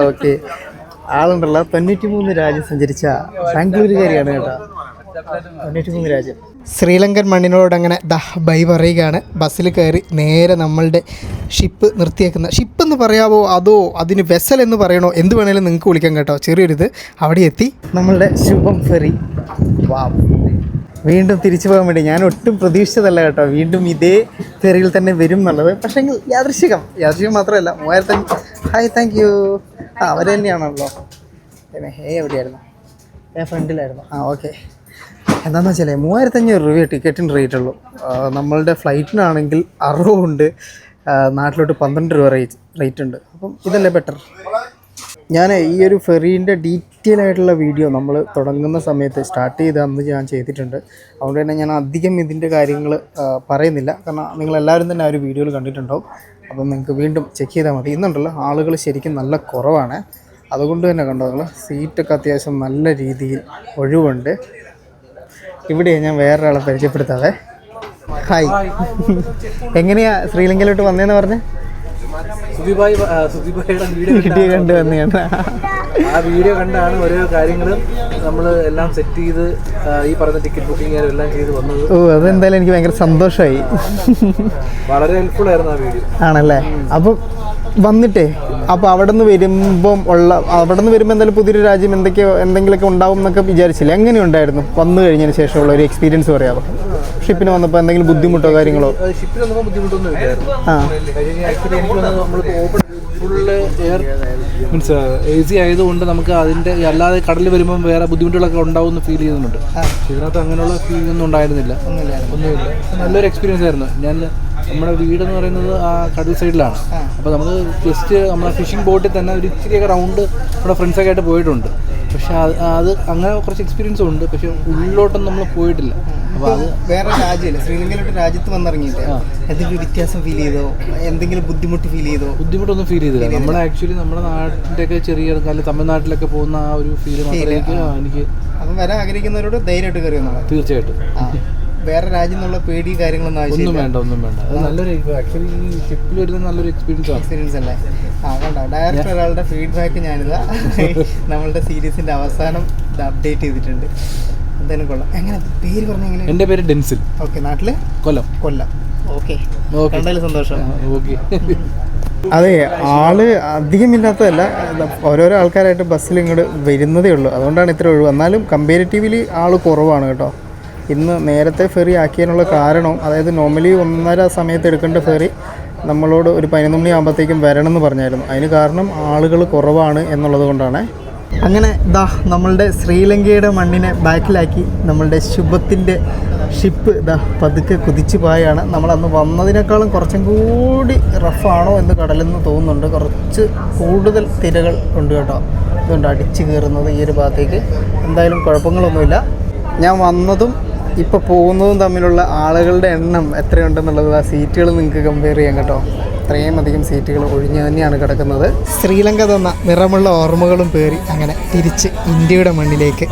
okay ആളുണ്ടല്ലോ. തൊണ്ണൂറ്റി മൂന്ന് രാജ്യം സഞ്ചരിച്ച ബാംഗ്ലൂരുകാരിയാണ് കേട്ടോ. തൊണ്ണൂറ്റി മൂന്ന് രാജ്യം. ശ്രീലങ്കൻ മണ്ണിനോട് അങ്ങനെ ദാ ബൈ പറയുകയാണ്. ബസ്സിൽ കയറി നേരെ നമ്മളുടെ ഷിപ്പ് നിർത്തിയേക്കുന്ന ഷിപ്പ് എന്ന് പറയാവോ അതോ അതിന് വെസൽ എന്ന് പറയണോ? എന്ത് വേണേലും നിങ്ങൾക്ക് വിളിക്കാം കേട്ടോ. ചെറിയൊരിത്. അവിടെ എത്തി. നമ്മളുടെ ശുഭം ഫെറി. വാ. വീണ്ടും തിരിച്ചു പോകാൻ വേണ്ടി. ഞാൻ ഒട്ടും പ്രതീക്ഷിച്ചതല്ല കേട്ടോ. വീണ്ടും ഇതേ ഫെറിയിൽ തന്നെ വരും എന്നുള്ളത്. പക്ഷേ യാദൃശികം. യാദൃശികം മാത്രമല്ല. മൂവായിരത്തി ഹായ് താങ്ക് യു ആ അവർ തന്നെയാണല്ലോ. ഹേ എവിടെയായിരുന്നു? ഏ ഫ്രണ്ടിലായിരുന്നു. ആ ഓക്കെ എന്താണെന്ന് വെച്ചാൽ മൂവായിരത്തി അഞ്ഞൂറ് രൂപയെ ടിക്കറ്റിന് റേറ്റ് ഉള്ളൂ. നമ്മളുടെ ഫ്ലൈറ്റിനാണെങ്കിൽ അറുപതുണ്ട്. നാട്ടിലോട്ട് പന്ത്രണ്ട് രൂപ റേറ്റ് റേറ്റ് ഉണ്ട്. അപ്പം ഇതല്ലേ ബെറ്റർ ഞാൻ ഈ ഒരു ഫെറീന്റെ ഡീറ്റെയിൽ ആയിട്ടുള്ള വീഡിയോ നമ്മൾ തുടങ്ങുന്ന സമയത്ത് സ്റ്റാർട്ട് ചെയ്ത് അന്ന് ഞാൻ ചെയ്തിട്ടുണ്ട്. അതുകൊണ്ട് തന്നെ ഞാൻ അധികം ഇതിന്റെ കാര്യങ്ങൾ പറയുന്നില്ല. കാരണം നിങ്ങളെല്ലാവരും തന്നെ ആ ഒരു വീഡിയോയിൽ കണ്ടിട്ടുണ്ടാവും. അപ്പം നിങ്ങൾക്ക് വീണ്ടും ചെക്ക് ചെയ്താൽ മതി. ഇന്നുണ്ടല്ലോ ആളുകൾ ശരിക്കും നല്ല കുറവാണ്. അതുകൊണ്ട് തന്നെ കണ്ടോ നിങ്ങൾ സീറ്റൊക്കെ അത്യാവശ്യം നല്ല രീതിയിൽ ഒഴിവുണ്ട്. ഇവിടെ ഞാൻ വേറൊരാളെ പരിചയപ്പെടുത്താതെ ഹായ്. എങ്ങനെയാ ശ്രീലങ്കയിലോട്ട് വന്നേന്ന് പറഞ്ഞ്? സുധിബായി ആ, വീഡിയോ കണ്ടു വന്നു ആ വീഡിയോ കണ്ടാണ് ഓരോ കാര്യങ്ങളും. നമ്മൾ എല്ലാം സെറ്റ് ചെയ്ത് ഈ പറഞ്ഞ ടിക്കറ്റ് ബുക്കിംഗ് എല്ലാം ചെയ്ത് വന്നത്. ഓ അതെന്തായാലും എനിക്ക് ഭയങ്കര സന്തോഷമായി വളരെ ഹെൽപ്ഫുൾ ആയിരുന്നു ആ വീഡിയോ ആണല്ലേ? അപ്പം വന്നിട്ടേ അപ്പോൾ അവിടെ നിന്ന് വരുമ്പം ഉള്ള അവിടെ നിന്ന് വരുമ്പോൾ എന്തായാലും പുതിയൊരു രാജ്യം എന്തൊക്കെയോ എന്തെങ്കിലുമൊക്കെ ഉണ്ടാവും എന്നൊക്കെ വിചാരിച്ചില്ല? എങ്ങനെ ഉണ്ടായിരുന്നു വന്നു കഴിഞ്ഞതിന് ശേഷമുള്ള ഒരു എക്സ്പീരിയൻസ് പറയാമോ? ഷിപ്പിന് വന്നപ്പോൾ എന്തെങ്കിലും ബുദ്ധിമുട്ടോ കാര്യങ്ങളോ? ഷിപ്പിൽ വന്നപ്പോൾ ബുദ്ധിമുട്ടൊന്നും ഇല്ലായിരുന്നു. മീൻസ് എ സി ആയതുകൊണ്ട് നമുക്ക് അതിന്റെ അല്ലാതെ കടലിൽ വരുമ്പം വേറെ ബുദ്ധിമുട്ടുകളൊക്കെ ഉണ്ടാവും ഫീൽ ചെയ്യുന്നുണ്ട്. ഇതിനകത്ത് അങ്ങനെയുള്ള ഫീൽ ഒന്നും ഉണ്ടായിരുന്നില്ല. ഒന്നുമില്ല. നല്ലൊരു എക്സ്പീരിയൻസ് ആയിരുന്നു. ഞാൻ നമ്മുടെ വീട് എന്ന് പറയുന്നത് ആ കടൽ സൈഡിലാണ്. അപ്പോൾ നമുക്ക് ജസ്റ്റ് നമ്മളെ ഫിഷിംഗ് ബോട്ടിൽ തന്നെ ഒരു ഇച്ചിരിയൊക്കെ റൗണ്ട് നമ്മുടെ ഫ്രണ്ട്സൊക്കെ ആയിട്ട് പോയിട്ടുണ്ട്. പക്ഷെ അത് അത് അങ്ങനെ കുറച്ച് എക്സ്പീരിയൻസ് ഉണ്ട്. പക്ഷെ ഉള്ളിലോട്ടൊന്നും നമ്മൾ പോയിട്ടില്ല. അപ്പോൾ അത് വേറെ രാജ്യമല്ല ശ്രീലങ്കയിലോട്ട് രാജ്യത്ത് വന്നിറങ്ങിയിട്ട് എന്തെങ്കിലും വ്യത്യാസം ഫീൽ ചെയ്തോ? എന്തെങ്കിലും ബുദ്ധിമുട്ട് ഫീൽ ചെയ്തോ? ബുദ്ധിമുട്ടൊന്നും ഫീൽ ചെയ്തില്ല. നമ്മൾ ആക്ച്വലി നമ്മുടെ നാട്ടിന്റെയൊക്കെ ചെറിയ അല്ലെങ്കിൽ തമിഴ്നാട്ടിലൊക്കെ പോകുന്ന ആ ഒരു ഫീൽ മാത്രമേ എനിക്ക് അപ്പം വരാൻ ആഗ്രഹിക്കുന്നവരോട് ധൈര്യമായിട്ട് കയറി തീർച്ചയായിട്ടും. വേറെ രാജ്യം എന്നുള്ള പേടി കാര്യങ്ങളൊന്നും ഒന്നും വേണ്ട ഒന്നും വേണ്ട. അത് നല്ലൊരു ആക്ച്വലി ഈ ഷിപ്പിൽ വരുന്ന നല്ലൊരു എക്സ്പീരിയൻസ് ആണ്. എക്സ്പീരിയൻസ് അല്ലേ? ആ വേണ്ട. ഡയറക്റ്റ് ഒരാളുടെ ഫീഡ്ബാക്ക് ഞാനിതാ. നമ്മളുടെ സീരീസിന്റെ അവസാനം ഇത് അപ്ഡേറ്റ് ചെയ്തിട്ടുണ്ട്. എന്തായാലും കൊള്ളാം. എങ്ങനെ? പേര് പറഞ്ഞ എങ്ങനെ? എന്റെ പേര് ഡെൻസിൽ. ഓക്കെ നാട്ടിൽ? കൊല്ലം. കൊല്ലം. ഓക്കെ. ഓക്കെ. കണ്ടതിൽ സന്തോഷം. ഓക്കെ. അതെ ആൾ അധികമില്ലാത്തതല്ല. ഓരോരോ ആൾക്കാരായിട്ട് ബസ്സിൽ ഇങ്ങോട്ട് വരുന്നതേ ഉള്ളൂ. അതുകൊണ്ടാണ് ഇത്ര ഒഴിവ്. എന്നാലും കമ്പാരിറ്റീവ്ലി ആൾ കുറവാണ് കേട്ടോ. ഇന്ന് നേരത്തെ ഫെറി ആക്കിയതിനുള്ള കാരണം അതായത് നോർമലി ഒന്നര സമയത്ത് എടുക്കേണ്ട ഫെറി നമ്മളോട് ഒരു പതിനൊന്ന് മണി ആകുമ്പോഴത്തേക്കും വരണം എന്ന് പറഞ്ഞായിരുന്നു. അതിന് കാരണം ആളുകൾ കുറവാണ് എന്നുള്ളത് കൊണ്ടാണ്. അങ്ങനെ ദാ നമ്മളുടെ ശ്രീലങ്കയുടെ മണ്ണിനെ ബാക്കിലാക്കി നമ്മളുടെ ശുഭത്തിന്റെ ഷിപ്പ് ദാ പതുക്കെ കുതിച്ചു പോയാണ്. നമ്മൾ അന്ന് വന്നതിനേക്കാളും കുറച്ചും കൂടി റഫാണോ എന്ന് കടലിൽ നിന്ന് തോന്നുന്നുണ്ട്. കുറച്ച് കൂടുതൽ തിരകൾ ഉണ്ട് കേട്ടോ. ഇതുകൊണ്ട് അടിച്ചു കയറുന്നത് ഈ ഒരു ഭാഗത്തേക്ക്. എന്തായാലും കുഴപ്പങ്ങളൊന്നുമില്ല. ഞാൻ വന്നതും ഇപ്പോൾ പോകുന്നതും തമ്മിലുള്ള ആളുകളുടെ എണ്ണം എത്രയുണ്ടെന്നുള്ളത് ആ സീറ്റുകൾ നിങ്ങൾക്ക് കമ്പയർ ചെയ്യാം കേട്ടോ. അത്രയും അധികം സീറ്റുകൾ ഒഴിഞ്ഞു തന്നെയാണ് കിടക്കുന്നത്. ശ്രീലങ്ക തന്ന നിറമുള്ള ഓർമ്മകളും പേറി അങ്ങനെ തിരിച്ച് ഇന്ത്യയുടെ മണ്ണിലേക്ക്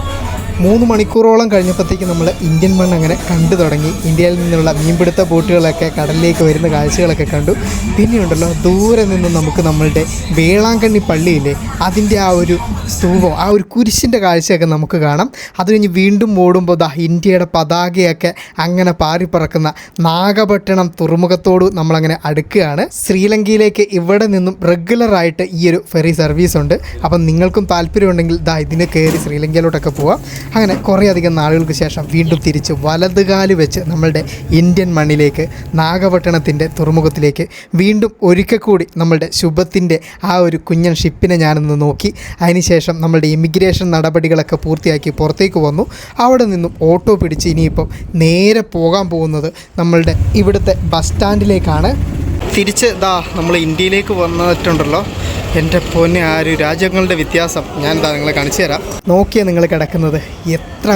മൂന്ന് മണിക്കൂറോളം കഴിഞ്ഞപ്പോഴത്തേക്ക് നമ്മൾ ഇന്ത്യൻ മണ്ണ് അങ്ങനെ കണ്ടു തുടങ്ങി. ഇന്ത്യയിൽ നിന്നുള്ള മീൻപിടുത്ത ബോട്ടുകളൊക്കെ കടലിലേക്ക് വരുന്ന കാഴ്ചകളൊക്കെ കണ്ടു. പിന്നെയുണ്ടല്ലോ ദൂരെ നിന്ന് നമുക്ക് നമ്മളുടെ വേളാങ്കണ്ണി പള്ളിയിലെ അതിന്റെ ആ ഒരു സ്തൂപം ആ ഒരു കുരിശിന്റെ കാഴ്ചയൊക്കെ നമുക്ക് കാണാം. അത് കഴിഞ്ഞ് വീണ്ടും ഓടുമ്പോൾ ദാ ഇന്ത്യയുടെ പതാകയൊക്കെ അങ്ങനെ പാറിപ്പറക്കുന്ന നാഗപട്ടണം തുറമുഖത്തോട് നമ്മളങ്ങനെ അടുക്കുകയാണ്. ശ്രീലങ്കയിലേക്ക് ഇവിടെ നിന്നും റെഗുലറായിട്ട് ഈ ഒരു ഫെറി സർവീസ് ഉണ്ട്. അപ്പം നിങ്ങൾക്കും താല്പര്യമുണ്ടെങ്കിൽ ദാ ഇതിനെ കയറി ശ്രീലങ്കയിലോട്ടൊക്കെ പോവാം. അങ്ങനെ കുറേ അധികം നാളുകൾക്ക് ശേഷം വീണ്ടും തിരിച്ച് വലതുകാൽ വെച്ച് നമ്മളുടെ ഇന്ത്യൻ മണ്ണിലേക്ക് നാഗപട്ടണത്തിന്റെ തുറമുഖത്തിലേക്ക് വീണ്ടും ഒരിക്കൽ കൂടി നമ്മളുടെ ശുഭത്തിന്റെ ആ ഒരു കുഞ്ഞൻ ഷിപ്പിനെ ഞാനൊന്ന് നോക്കി. അതിനുശേഷം നമ്മളുടെ ഇമിഗ്രേഷൻ നടപടികളൊക്കെ പൂർത്തിയാക്കി പുറത്തേക്ക് വന്നു. അവിടെ നിന്നും ഓട്ടോ പിടിച്ച് ഇനിയിപ്പം നേരെ പോകാൻ പോകുന്നത് നമ്മളുടെ ഇവിടുത്തെ ബസ് സ്റ്റാൻഡിലേക്കാണ്. തിരിച്ച് ഇതാ നമ്മൾ ഇന്ത്യയിലേക്ക് വന്നിട്ടുണ്ടല്ലോ. എന്റെ പൊന്നെ ആ ഒരു രാജ്യങ്ങളുടെ വ്യത്യാസം. ഞാൻ നിങ്ങളെ കാണിച്ചു തരാം. നോക്കിയാൽ നിങ്ങൾ കിടക്കുന്നത്. എത്ര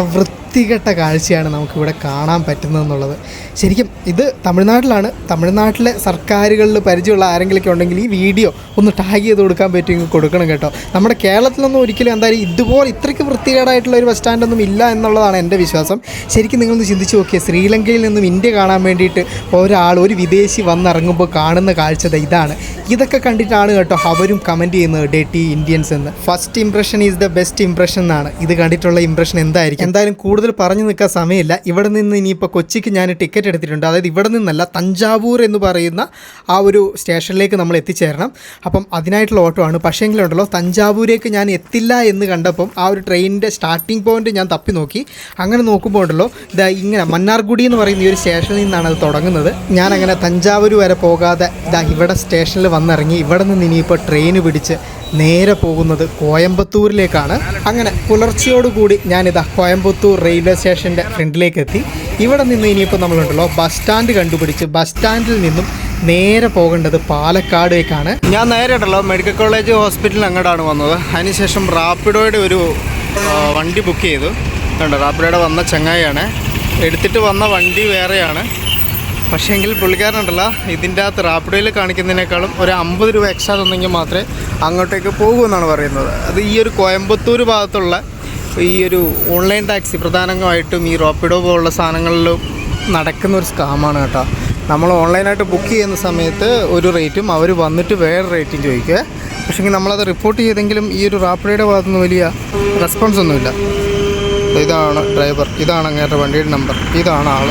വൃത്തികെട്ട കാഴ്ചയാണ് നമുക്കിവിടെ കാണാൻ പറ്റുന്നത് എന്നുള്ളത് ശരിക്കും ഇത് തമിഴ്നാട്ടിലാണ്. തമിഴ്നാട്ടിലെ സർക്കാരുകളിൽ പരിചയമുള്ള ആരെങ്കിലുമൊക്കെ ഉണ്ടെങ്കിൽ ഈ വീഡിയോ ഒന്ന് ടാഗ് ചെയ്ത് കൊടുക്കാൻ പറ്റുമെങ്കിൽ കൊടുക്കണം കേട്ടോ. നമ്മുടെ കേരളത്തിലൊന്നും ഒരിക്കലും എന്തായാലും ഇതുപോലെ ഇത്രയ്ക്ക് വൃത്തികേടായിട്ടുള്ള ഒരു ബസ് സ്റ്റാൻഡൊന്നും ഇല്ല എന്നുള്ളതാണ് എന്റെ വിശ്വാസം. ശരിക്കും നിങ്ങളൊന്ന് ചിന്തിച്ച് നോക്കിയേ ശ്രീലങ്കയിൽ നിന്നും ഇന്ത്യ കാണാൻ വേണ്ടിയിട്ട് ഒരാൾ ഒരു വിദേശി വന്നിറങ്ങുമ്പോൾ കാണുന്ന കാഴ്ച ദാ ഇതാണ്. ഇതൊക്കെ കണ്ടിട്ടാണ് കേട്ടോ അവരും കമന്റ് ചെയ്യുന്നത് ഡേട്ടി ഇന്ത്യൻസ് എന്ന്. First impression is the best impression എന്നാണ്. ഇത് കണ്ടിട്ടുള്ള ഇംപ്രഷൻ എന്തായിരിക്കും? എന്തായാലും കൂടുതൽ പറഞ്ഞു നിൽക്കാൻ സമയമില്ല. ഇവിടെ നിന്ന് ഇനിയിപ്പോൾ കൊച്ചിക്ക് ഞാൻ ടിക്കറ്റ് എടുത്തിട്ടുണ്ട്. അതായത് ഇവിടെ നിന്നല്ല തഞ്ചാവൂർ എന്ന് പറയുന്ന ആ ഒരു സ്റ്റേഷനിലേക്ക് നമ്മൾ എത്തിച്ചേരണം. അപ്പം അതിനായിട്ടുള്ള ഓട്ടോ ആണ്. പക്ഷേ പക്ഷേങ്കിലുണ്ടല്ലോ തഞ്ചാവൂരേക്ക് ഞാൻ എത്തില്ല എന്ന് കണ്ടപ്പം ആ ഒരു ട്രെയിനിന്റെ സ്റ്റാർട്ടിംഗ് പോയിന്റ് ഞാൻ തപ്പി നോക്കി. അങ്ങനെ നോക്കുമ്പോൾ ഉണ്ടല്ലോ ഇതാ ഇങ്ങനെ മന്നാർഗുഡി എന്ന് പറയുന്ന ഈ ഒരു സ്റ്റേഷനിൽ നിന്നാണ് അത് തുടങ്ങുന്നത്. ഞാൻ അങ്ങനെ തഞ്ചാവൂർ വരെ പോകാതെ ഇതാ ഇവിടെ സ്റ്റേഷനിൽ വന്നിറങ്ങി ഇവിടെ നിന്ന് ഇനിയിപ്പോൾ ട്രെയിൻ പിടിച്ച് നേരെ പോകുന്നത് കോയമ്പത്തൂരിലേക്കാണ്. അങ്ങനെ പുലർച്ചയോടുകൂടി ഞാനിതാ കോയമ്പത്തൂർ റെയിൽവേ സ്റ്റേഷന്റെ ഫ്രണ്ടിലേക്ക് എത്തി ഇവിടെ നിന്ന് ഇനിയിപ്പോൾ നമ്മളുണ്ടല്ലോ ബസ് സ്റ്റാൻഡ് കണ്ടുപിടിച്ച് ബസ് സ്റ്റാൻഡിൽ നിന്നും നേരെ പോകേണ്ടത് പാലക്കാടേക്കാണ്. ഞാൻ നേരെ ഉണ്ടല്ലോ മെഡിക്കൽ കോളേജ് ഹോസ്പിറ്റലിൽ അങ്ങോട്ടാണ് വന്നത്. അതിനുശേഷം റാപ്പിഡോയുടെ ഒരു വണ്ടി ബുക്ക് ചെയ്തു. കണ്ടോ റാപ്പിഡോയുടെ വന്ന ചങ്ങായിയാണ്. എടുത്തിട്ട് വന്ന വണ്ടി വേറെയാണ്. പക്ഷേങ്കിൽ പുള്ളിക്കാരനുണ്ടല്ലോ ഇതിന്റെ അകത്ത് റാപ്പിഡോയിൽ കാണിക്കുന്നതിനേക്കാളും ഒരു അമ്പത് രൂപ എക്സ്ട്രാ തന്നെങ്കിൽ മാത്രമേ അങ്ങോട്ടേക്ക് പോകൂ എന്നാണ് പറയുന്നത്. അത് ഈ ഒരു കോയമ്പത്തൂർ ഭാഗത്തുള്ള ഈ ഒരു ഓൺലൈൻ ടാക്സി പ്രധാനമായിട്ടും ഈ റാപ്പിഡോ പോലുള്ള സാധനങ്ങളിലും നടക്കുന്ന ഒരു സ്കാമാണ് കേട്ടോ. നമ്മൾ ഓൺലൈനായിട്ട് ബുക്ക് ചെയ്യുന്ന സമയത്ത് ഒരു റേറ്റും അവർ വന്നിട്ട് വേറെ റേറ്റും ചോദിക്കുക. പക്ഷേങ്കിൽ നമ്മളത് റിപ്പോർട്ട് ചെയ്തെങ്കിലും ഈ ഒരു റാപ്പിഡോയുടെ ഭാഗത്തുനിന്ന് വലിയ റെസ്പോൺസ് ഒന്നുമില്ല. ഇതാണ് ഡ്രൈവർ ഇതാണ് അങ്ങേരുടെ വണ്ടിയുടെ നമ്പർ ഇതാണ് ആൾ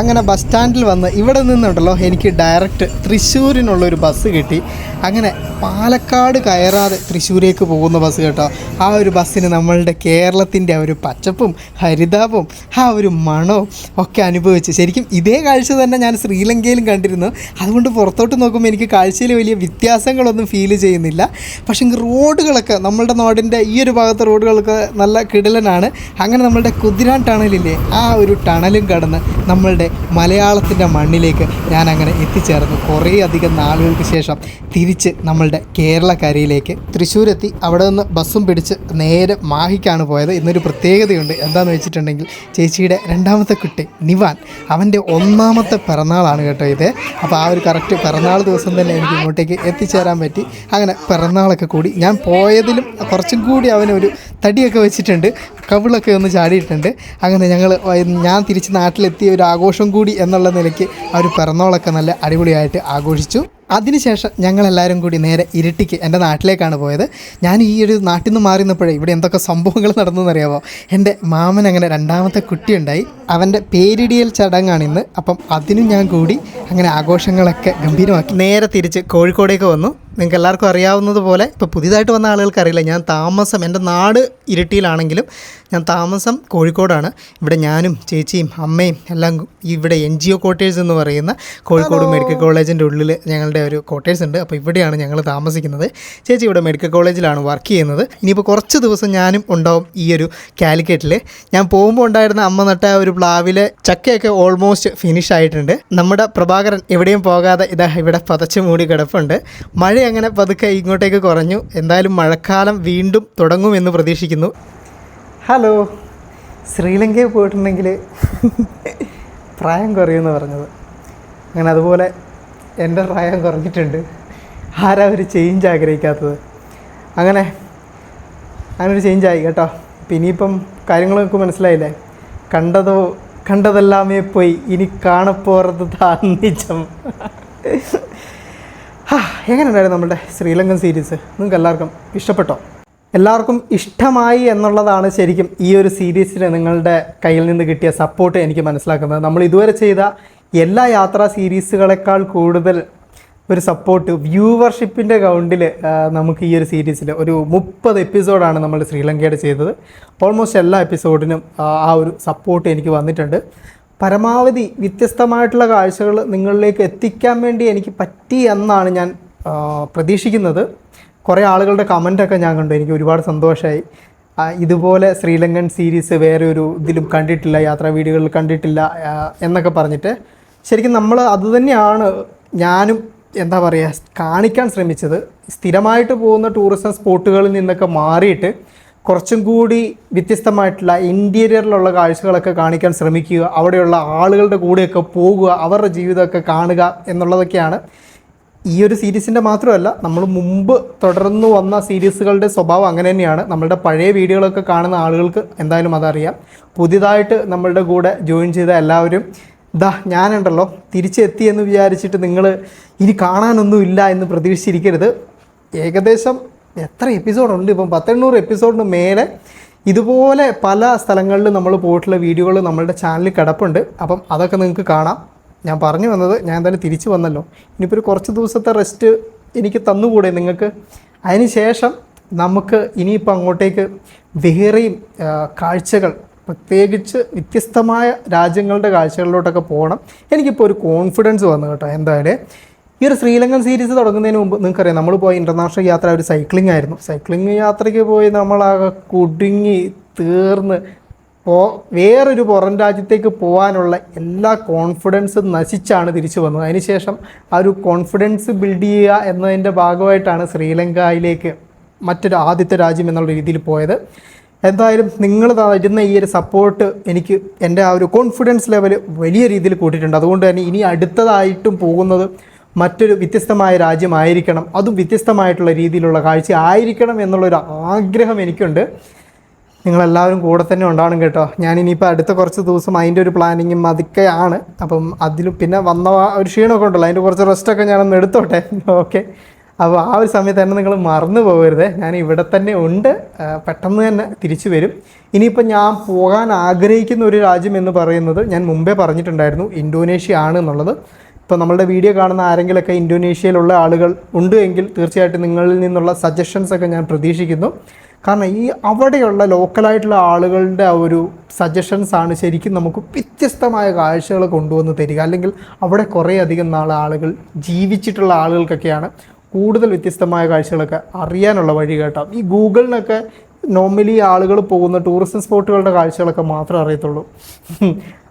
അങ്ങനെ ബസ് സ്റ്റാൻഡിൽ വന്ന് ഇവിടെ നിന്നുണ്ടല്ലോ എനിക്ക് ഡയറക്റ്റ് തൃശ്ശൂരിനുള്ള ഒരു ബസ് കിട്ടി. അങ്ങനെ പാലക്കാട് കയറാതെ തൃശ്ശൂരേക്ക് പോകുന്ന ബസ് കേട്ടോ. ആ ഒരു ബസ്സിന് നമ്മളുടെ കേരളത്തിന്റെ ആ ഒരു പച്ചപ്പും ഹരിതാപവും ആ ഒരു മണവും ഒക്കെ അനുഭവിച്ച്. ശരിക്കും ഇതേ കാഴ്ച തന്നെ ഞാൻ ശ്രീലങ്കയിലും കണ്ടിരുന്നു. അതുകൊണ്ട് പുറത്തോട്ട് നോക്കുമ്പോൾ എനിക്ക് കാഴ്ചയിൽ വലിയ വ്യത്യാസങ്ങളൊന്നും ഫീൽ ചെയ്യുന്നില്ല. പക്ഷേ റോഡുകളൊക്കെ നമ്മളുടെ നാടിന്റെ ഈ ഒരു ഭാഗത്തെ റോഡുകളൊക്കെ നല്ല കിടലനാണ്. അങ്ങനെ നമ്മളുടെ കുതിരാൻ ടണലില്ലേ ആ ഒരു ടണലും കടന്ന് നമ്മളുടെ മലയാളത്തിന്റെ മണ്ണിലേക്ക് ഞാൻ അങ്ങനെ എത്തിച്ചേർന്നു കുറേ അധികം നാളുകൾക്ക് ശേഷം തിരിച്ച് നമ്മളുടെ കേരളക്കരയിലേക്ക് തൃശ്ശൂരെത്തി. അവിടെ നിന്ന് ബസ്സും പിടിച്ച് നേരെ മാഹിക്കാണ് പോയത്. ഇന്നൊരു പ്രത്യേകതയുണ്ട്. എന്താണെന്ന് വെച്ചിട്ടുണ്ടെങ്കിൽ ചേച്ചിയുടെ രണ്ടാമത്തെ കുട്ടി നിവാൻ. അവന്റെ ഒന്നാമത്തെ പിറന്നാളാണ് കേട്ടോ ഇത്. അപ്പോൾ ആ ഒരു കറക്റ്റ് പിറന്നാൾ ദിവസം തന്നെ എനിക്ക് ഇങ്ങോട്ടേക്ക് എത്തിച്ചേരാൻ പറ്റി. അങ്ങനെ പിറന്നാളൊക്കെ കൂടി. ഞാൻ പോയതിലും കുറച്ചും കൂടി അവനൊരു തടിയൊക്കെ വെച്ചിട്ടുണ്ട് കവിളൊക്കെ ഒന്ന് ചാടിയിട്ടുണ്ട്. അങ്ങനെ ഞങ്ങൾ ഞാൻ തിരിച്ച് നാട്ടിലെത്തിയ ഒരു ആഘോഷം കൂടി എന്നുള്ള നിലയ്ക്ക് ആ ഒരു പിറന്നാളൊക്കെ നല്ല അടിപൊളിയായിട്ട് ആഘോഷിച്ചു. അതിനുശേഷം ഞങ്ങളെല്ലാവരും കൂടി നേരെ ഇരിട്ടിക്ക് എന്റെ നാട്ടിലേക്കാണ് പോയത്. ഞാൻ ഈ ഒരു നാട്ടിൽ നിന്ന് മാറി നിന്നപ്പോഴേ ഇവിടെ എന്തൊക്കെ സംഭവങ്ങൾ നടന്നതെന്നറിയാമോ എന്റെ മാമൻ അങ്ങനെ രണ്ടാമത്തെ കുട്ടിയുണ്ടായി. അവന്റെ പേരിടിയൽ ചടങ്ങാണ് ഇന്ന്. അപ്പം അതിനും ഞാൻ കൂടി അങ്ങനെ ആഘോഷങ്ങളൊക്കെ ഗംഭീരമാക്കി. നേരെ തിരിച്ച് കോഴിക്കോടേക്ക് വന്നു. നിങ്ങൾക്ക് എല്ലാവർക്കും അറിയാവുന്നത് പോലെ ഇപ്പോൾ പുതിയതായിട്ട് വന്ന ആളുകൾക്ക് അറിയില്ല ഞാൻ താമസം എന്റെ നാട് ഇരിട്ടിയിലാണെങ്കിലും ഞാൻ താമസം കോഴിക്കോടാണ്. ഇവിടെ ഞാനും ചേച്ചിയും അമ്മയും എല്ലാം ഇവിടെ എൻ ജി ഒ ക്വാർട്ടേഴ്സ് എന്ന് പറയുന്ന കോഴിക്കോട് മെഡിക്കൽ കോളേജിന്റെ ഉള്ളിൽ ഞങ്ങളുടെ ഒരു ക്വാർട്ടേഴ്സ് ഉണ്ട്. അപ്പോൾ ഇവിടെയാണ് ഞങ്ങൾ താമസിക്കുന്നത്. ചേച്ചി ഇവിടെ മെഡിക്കൽ കോളേജിലാണ് വർക്ക് ചെയ്യുന്നത്. ഇനിയിപ്പോൾ കുറച്ച് ദിവസം ഞാനും ഉണ്ടാവും ഈ ഒരു കാലിക്കറ്റിൽ ഞാൻ പോകുമ്പോൾ ഉണ്ടായിരുന്ന അമ്മ നട്ട ഒരു പ്ലാവിലെ ചക്കയൊക്കെ ഓൾമോസ്റ്റ് ഫിനിഷ് ആയിട്ടുണ്ട്. നമ്മുടെ പ്രഭാകരൻ എവിടെയും പോകാതെ ഇതാ ഇവിടെ പതച്ച് മൂടി കിടപ്പുണ്ട്. മഴ അങ്ങനെ പതുക്കെ ഇങ്ങോട്ടേക്ക് കുറഞ്ഞു. എന്തായാലും മഴക്കാലം വീണ്ടും തുടങ്ങുമെന്ന് പ്രതീക്ഷിക്കുന്നു. ഹലോ. ശ്രീലങ്കയിൽ പോയിട്ടുണ്ടെങ്കിൽ പ്രായം കുറയുമെന്ന് പറഞ്ഞത്. അങ്ങനെ അതുപോലെ എന്റെ പ്രായം കുറഞ്ഞിട്ടുണ്ട്. ആരാ ഒരു ചേഞ്ച് ആഗ്രഹിക്കാത്തത്? അങ്ങനെ അങ്ങനെ ഒരു ചേഞ്ച് ആയി കേട്ടോ. അപ്പം ഇനിയിപ്പം കാര്യങ്ങളൊക്കെ മനസ്സിലായില്ലേ? കണ്ടതോ കണ്ടതെല്ലാമേ പോയി. ഇനി കാണപ്പോറത് താന്നിച്ചം എങ്ങനെ ഉണ്ടായിരുന്നു നമ്മുടെ ശ്രീലങ്കൻ സീരീസ് നിങ്ങൾക്ക് എല്ലാവർക്കും ഇഷ്ടപ്പെട്ടോ? എല്ലാവർക്കും ഇഷ്ടമായി എന്നുള്ളതാണ് ശരിക്കും ഈ ഒരു സീരീസിന് നിങ്ങളുടെ കയ്യിൽ നിന്ന് കിട്ടിയ സപ്പോർട്ട് എനിക്ക് മനസ്സിലാക്കുന്നത്. നമ്മൾ ഇതുവരെ ചെയ്ത എല്ലാ യാത്രാ സീരീസുകളെക്കാൾ കൂടുതൽ ഒരു സപ്പോർട്ട് വ്യൂവർഷിപ്പിന്റെ കൗണ്ടിൽ നമുക്ക് ഈ ഒരു സീരീസിൽ ഒരു മുപ്പത് എപ്പിസോഡാണ് നമ്മൾ ശ്രീലങ്കയുടെ ചെയ്തത്. ഓൾമോസ്റ്റ് എല്ലാ എപ്പിസോഡിനും ആ ഒരു സപ്പോർട്ട് എനിക്ക് വന്നിട്ടുണ്ട്. പരമാവധി വ്യത്യസ്തമായിട്ടുള്ള കാഴ്ചകൾ നിങ്ങളിലേക്ക് എത്തിക്കാൻ വേണ്ടി എനിക്ക് പറ്റി എന്നാണ് ഞാൻ പ്രതീക്ഷിക്കുന്നത്. കുറേ ആളുകളുടെ കമന്റൊക്കെ ഞാൻ കണ്ടു. എനിക്ക് ഒരുപാട് സന്തോഷമായി ഇതുപോലെ ശ്രീലങ്കൻ സീരീസ് വേറെ ഒരു ഇതിലും കണ്ടിട്ടില്ല യാത്രാ വീഡിയോകളിൽ കണ്ടിട്ടില്ല എന്നൊക്കെ പറഞ്ഞിട്ട് ശരിക്കും നമ്മൾ അതുതന്നെയാണ് ഞാനും എന്താ പറയുക കാണിക്കാൻ ശ്രമിച്ചത്. സ്ഥിരമായിട്ട് പോകുന്ന ടൂറിസം സ്പോട്ടുകളിൽ നിന്നൊക്കെ മാറിയിട്ട് കുറച്ചും കൂടി വ്യത്യസ്തമായിട്ടുള്ള ഇന്റീരിയറിലുള്ള കാഴ്ചകളൊക്കെ കാണിക്കാൻ ശ്രമിക്കുക അവിടെയുള്ള ആളുകളുടെ കൂടെയൊക്കെ പോകുക അവരുടെ ജീവിതമൊക്കെ കാണുക എന്നുള്ളതൊക്കെയാണ്. ഈ ഒരു സീരീസിന്റെ മാത്രമല്ല നമ്മൾ മുമ്പ് തുടർന്നു വന്ന സീരീസുകളുടെ സ്വഭാവം അങ്ങനെ തന്നെയാണ്. നമ്മളുടെ പഴയ വീഡിയോകളൊക്കെ കാണുന്ന ആളുകൾക്ക് എന്തായാലും അതറിയാം. പുതിയതായിട്ട് നമ്മളുടെ കൂടെ ജോയിൻ ചെയ്ത എല്ലാവരും ദാ ഞാനുണ്ടല്ലോ തിരിച്ചെത്തി എന്ന് വിചാരിച്ചിട്ട് നിങ്ങൾ ഇനി കാണാനൊന്നും ഇല്ല എന്ന് പ്രതീക്ഷിച്ചിരിക്കരുത്. ഏകദേശം എത്ര എപ്പിസോഡുണ്ട് ഇപ്പം പത്തെണ്ണൂറ് എപ്പിസോഡിന് മേലെ ഇതുപോലെ പല സ്ഥലങ്ങളിൽ നമ്മൾ പോയിട്ടുള്ള വീഡിയോകൾ നമ്മളുടെ ചാനലിൽ കിടപ്പുണ്ട്. അപ്പം അതൊക്കെ നിങ്ങൾക്ക് കാണാം. ഞാൻ പറഞ്ഞു വന്നത് ഞാൻ എന്തായാലും തിരിച്ചു വന്നല്ലോ. ഇനിയിപ്പോൾ ഒരു കുറച്ച് ദിവസത്തെ റെസ്റ്റ് എനിക്ക് തന്നുകൂടെ നിങ്ങൾക്ക്? അതിന് ശേഷം നമുക്ക് ഇനിയിപ്പോൾ അങ്ങോട്ടേക്ക് വേറെയും കാഴ്ചകൾ പ്രത്യേകിച്ച് വ്യത്യസ്തമായ രാജ്യങ്ങളുടെ കാഴ്ചകളിലോട്ടൊക്കെ പോകണം. എനിക്കിപ്പോൾ ഒരു കോൺഫിഡൻസ് വന്നു കേട്ടോ എന്തായാലും. ഈ ഒരു ശ്രീലങ്കൻ സീരീസ് തുടങ്ങുന്നതിന് മുമ്പ് നിങ്ങൾക്കറിയാം നമ്മൾ പോയ ഇന്റർനാഷണൽ യാത്ര ഒരു സൈക്ലിംഗ് ആയിരുന്നു. സൈക്ലിംഗ് യാത്രയ്ക്ക് പോയി നമ്മളാകെ കുടുങ്ങി തീർന്ന് പോ വേറൊരു പുറം രാജ്യത്തേക്ക് പോകാനുള്ള എല്ലാ കോൺഫിഡൻസും നശിച്ചാണ് തിരിച്ചു വന്നത്. അതിനുശേഷം ആ ഒരു കോൺഫിഡൻസ് ബിൽഡ് ചെയ്യുക എന്നതിന്റെ ഭാഗമായിട്ടാണ് ശ്രീലങ്കയിലേക്ക് മറ്റൊരു ആദ്യത്തെ രാജ്യം എന്നുള്ള രീതിയിൽ പോയത്. എന്തായാലും നിങ്ങൾ തരുന്ന ഈ ഒരു സപ്പോർട്ട് എനിക്ക് എന്റെ ആ ഒരു കോൺഫിഡൻസ് ലെവൽ വലിയ രീതിയിൽ കൂട്ടിയിട്ടുണ്ട്. അതുകൊണ്ട് തന്നെ ഇനി അടുത്തതായിട്ടും പോകുന്നത് മറ്റൊരു വ്യത്യസ്തമായ രാജ്യമായിരിക്കണം. അതും വ്യത്യസ്തമായിട്ടുള്ള രീതിയിലുള്ള കാഴ്ച ആയിരിക്കണം എന്നുള്ളൊരു ആഗ്രഹം എനിക്കുണ്ട്. നിങ്ങളെല്ലാവരും കൂടെ തന്നെ ഉണ്ടാവണം കേട്ടോ. ഞാൻ ഇനിയിപ്പോൾ അടുത്ത കുറച്ച് ദിവസം അതിന്റെ ഒരു പ്ലാനിങ്ങും അതൊക്കെയാണ് അപ്പം അതിൽ പിന്നെ വന്ന ഒരു ക്ഷീണമൊക്കെ ഉണ്ടല്ലോ. അതിന്റെ കുറച്ച് റെസ്റ്റൊക്കെ ഞാനൊന്ന് എടുത്തോട്ടെ. ഓക്കെ. അപ്പോൾ ആ ഒരു സമയത്ത് തന്നെ നിങ്ങൾ മറന്നു പോകരുത്. ഞാൻ ഇവിടെ തന്നെ ഉണ്ട്. പെട്ടെന്ന് തന്നെ തിരിച്ചു വരും. ഇനിയിപ്പോൾ ഞാൻ പോകാൻ ആഗ്രഹിക്കുന്ന ഒരു രാജ്യം എന്ന് പറയുന്നത് ഞാൻ മുമ്പേ പറഞ്ഞിട്ടുണ്ടായിരുന്നു. ഇന്തോനേഷ്യ ആണ് എന്നുള്ളത്. ഇപ്പോൾ നമ്മളുടെ വീഡിയോ കാണുന്ന ആരെങ്കിലുമൊക്കെ ഇന്തോനേഷ്യയിലുള്ള ആളുകൾ ഉണ്ട് എങ്കിൽ തീർച്ചയായിട്ടും നിങ്ങളിൽ നിന്നുള്ള സജഷൻസ് ഒക്കെ ഞാൻ പ്രതീക്ഷിക്കുന്നു. കാരണം ഈ അവിടെയുള്ള ലോക്കലായിട്ടുള്ള ആളുകളുടെ ആ ഒരു സജഷൻസ് ആണ് ശരിക്കും നമുക്ക് വ്യത്യസ്തമായ കാഴ്ചകൾ കൊണ്ടുവന്ന് തരിക. അല്ലെങ്കിൽ അവിടെ കുറേ അധികം നാൾ ആളുകൾ ജീവിച്ചിട്ടുള്ള ആളുകൾക്കൊക്കെയാണ് കൂടുതൽ വ്യത്യസ്തമായ കാഴ്ചകളൊക്കെ അറിയാനുള്ള വഴി കേട്ടോ. ഈ ഗൂഗിളിനൊക്കെ നോർമലി ആളുകൾ പോകുന്ന ടൂറിസം സ്പോട്ടുകളുടെ കാഴ്ചകളൊക്കെ മാത്രമേ അറിയത്തുള്ളൂ.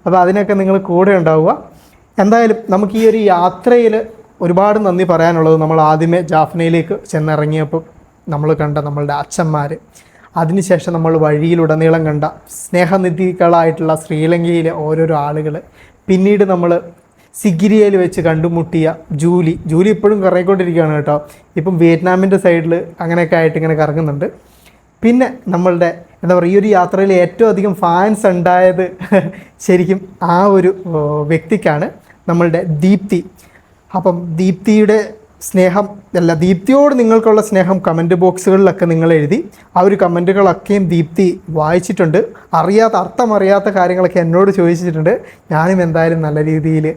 അപ്പോൾ അതിനൊക്കെ നിങ്ങൾ കൂടെ ഉണ്ടാവുക. എന്തായാലും നമുക്ക് ഈ ഒരു യാത്രയിൽ ഒരുപാട് നന്ദി പറയാനുള്ളത് നമ്മൾ ആദ്യമേ ജാഫ്നയിലേക്ക് ചെന്നിറങ്ങിയപ്പോൾ നമ്മൾ കണ്ട നമ്മളുടെ അച്ഛന്മാർ അതിനുശേഷം നമ്മൾ വഴിയിലുടനീളം കണ്ട സ്നേഹനിധികളായിട്ടുള്ള ശ്രീലങ്കയിലെ ഓരോരോ ആളുകൾ പിന്നീട് നമ്മൾ സിഗിരിയയിൽ വെച്ച് കണ്ടുമുട്ടിയ ജൂലി. ജൂലി ഇപ്പോഴും കറങ്ങിക്കൊണ്ടിരിക്കുകയാണ് കേട്ടോ. ഇപ്പം വിയറ്റ്നാമിന്റെ സൈഡിൽ അങ്ങനെയൊക്കെ ആയിട്ട് ഇങ്ങനെ കറങ്ങുന്നുണ്ട്. പിന്നെ നമ്മളുടെ എന്താ പറയുക ഈ ഒരു യാത്രയിൽ ഏറ്റവും അധികം ഫാൻസ് ഉണ്ടായത് ശരിക്കും ആ ഒരു വ്യക്തിക്കാണ് നമ്മളുടെ ദീപ്തി. അപ്പം ദീപ്തിയുടെ സ്നേഹം അല്ല ദീപ്തിയോട് നിങ്ങൾക്കുള്ള സ്നേഹം കമന്റ് ബോക്സുകളിലൊക്കെ നിങ്ങൾ എഴുതി. ആ ഒരു കമന്റുകളൊക്കെയും ദീപ്തി വായിച്ചിട്ടുണ്ട്. അറിയാത്ത അർത്ഥം അറിയാത്ത കാര്യങ്ങളൊക്കെ എന്നോട് ചോദിച്ചിട്ടുണ്ട്. ഞാനും എന്തായാലും നല്ല രീതിയിൽ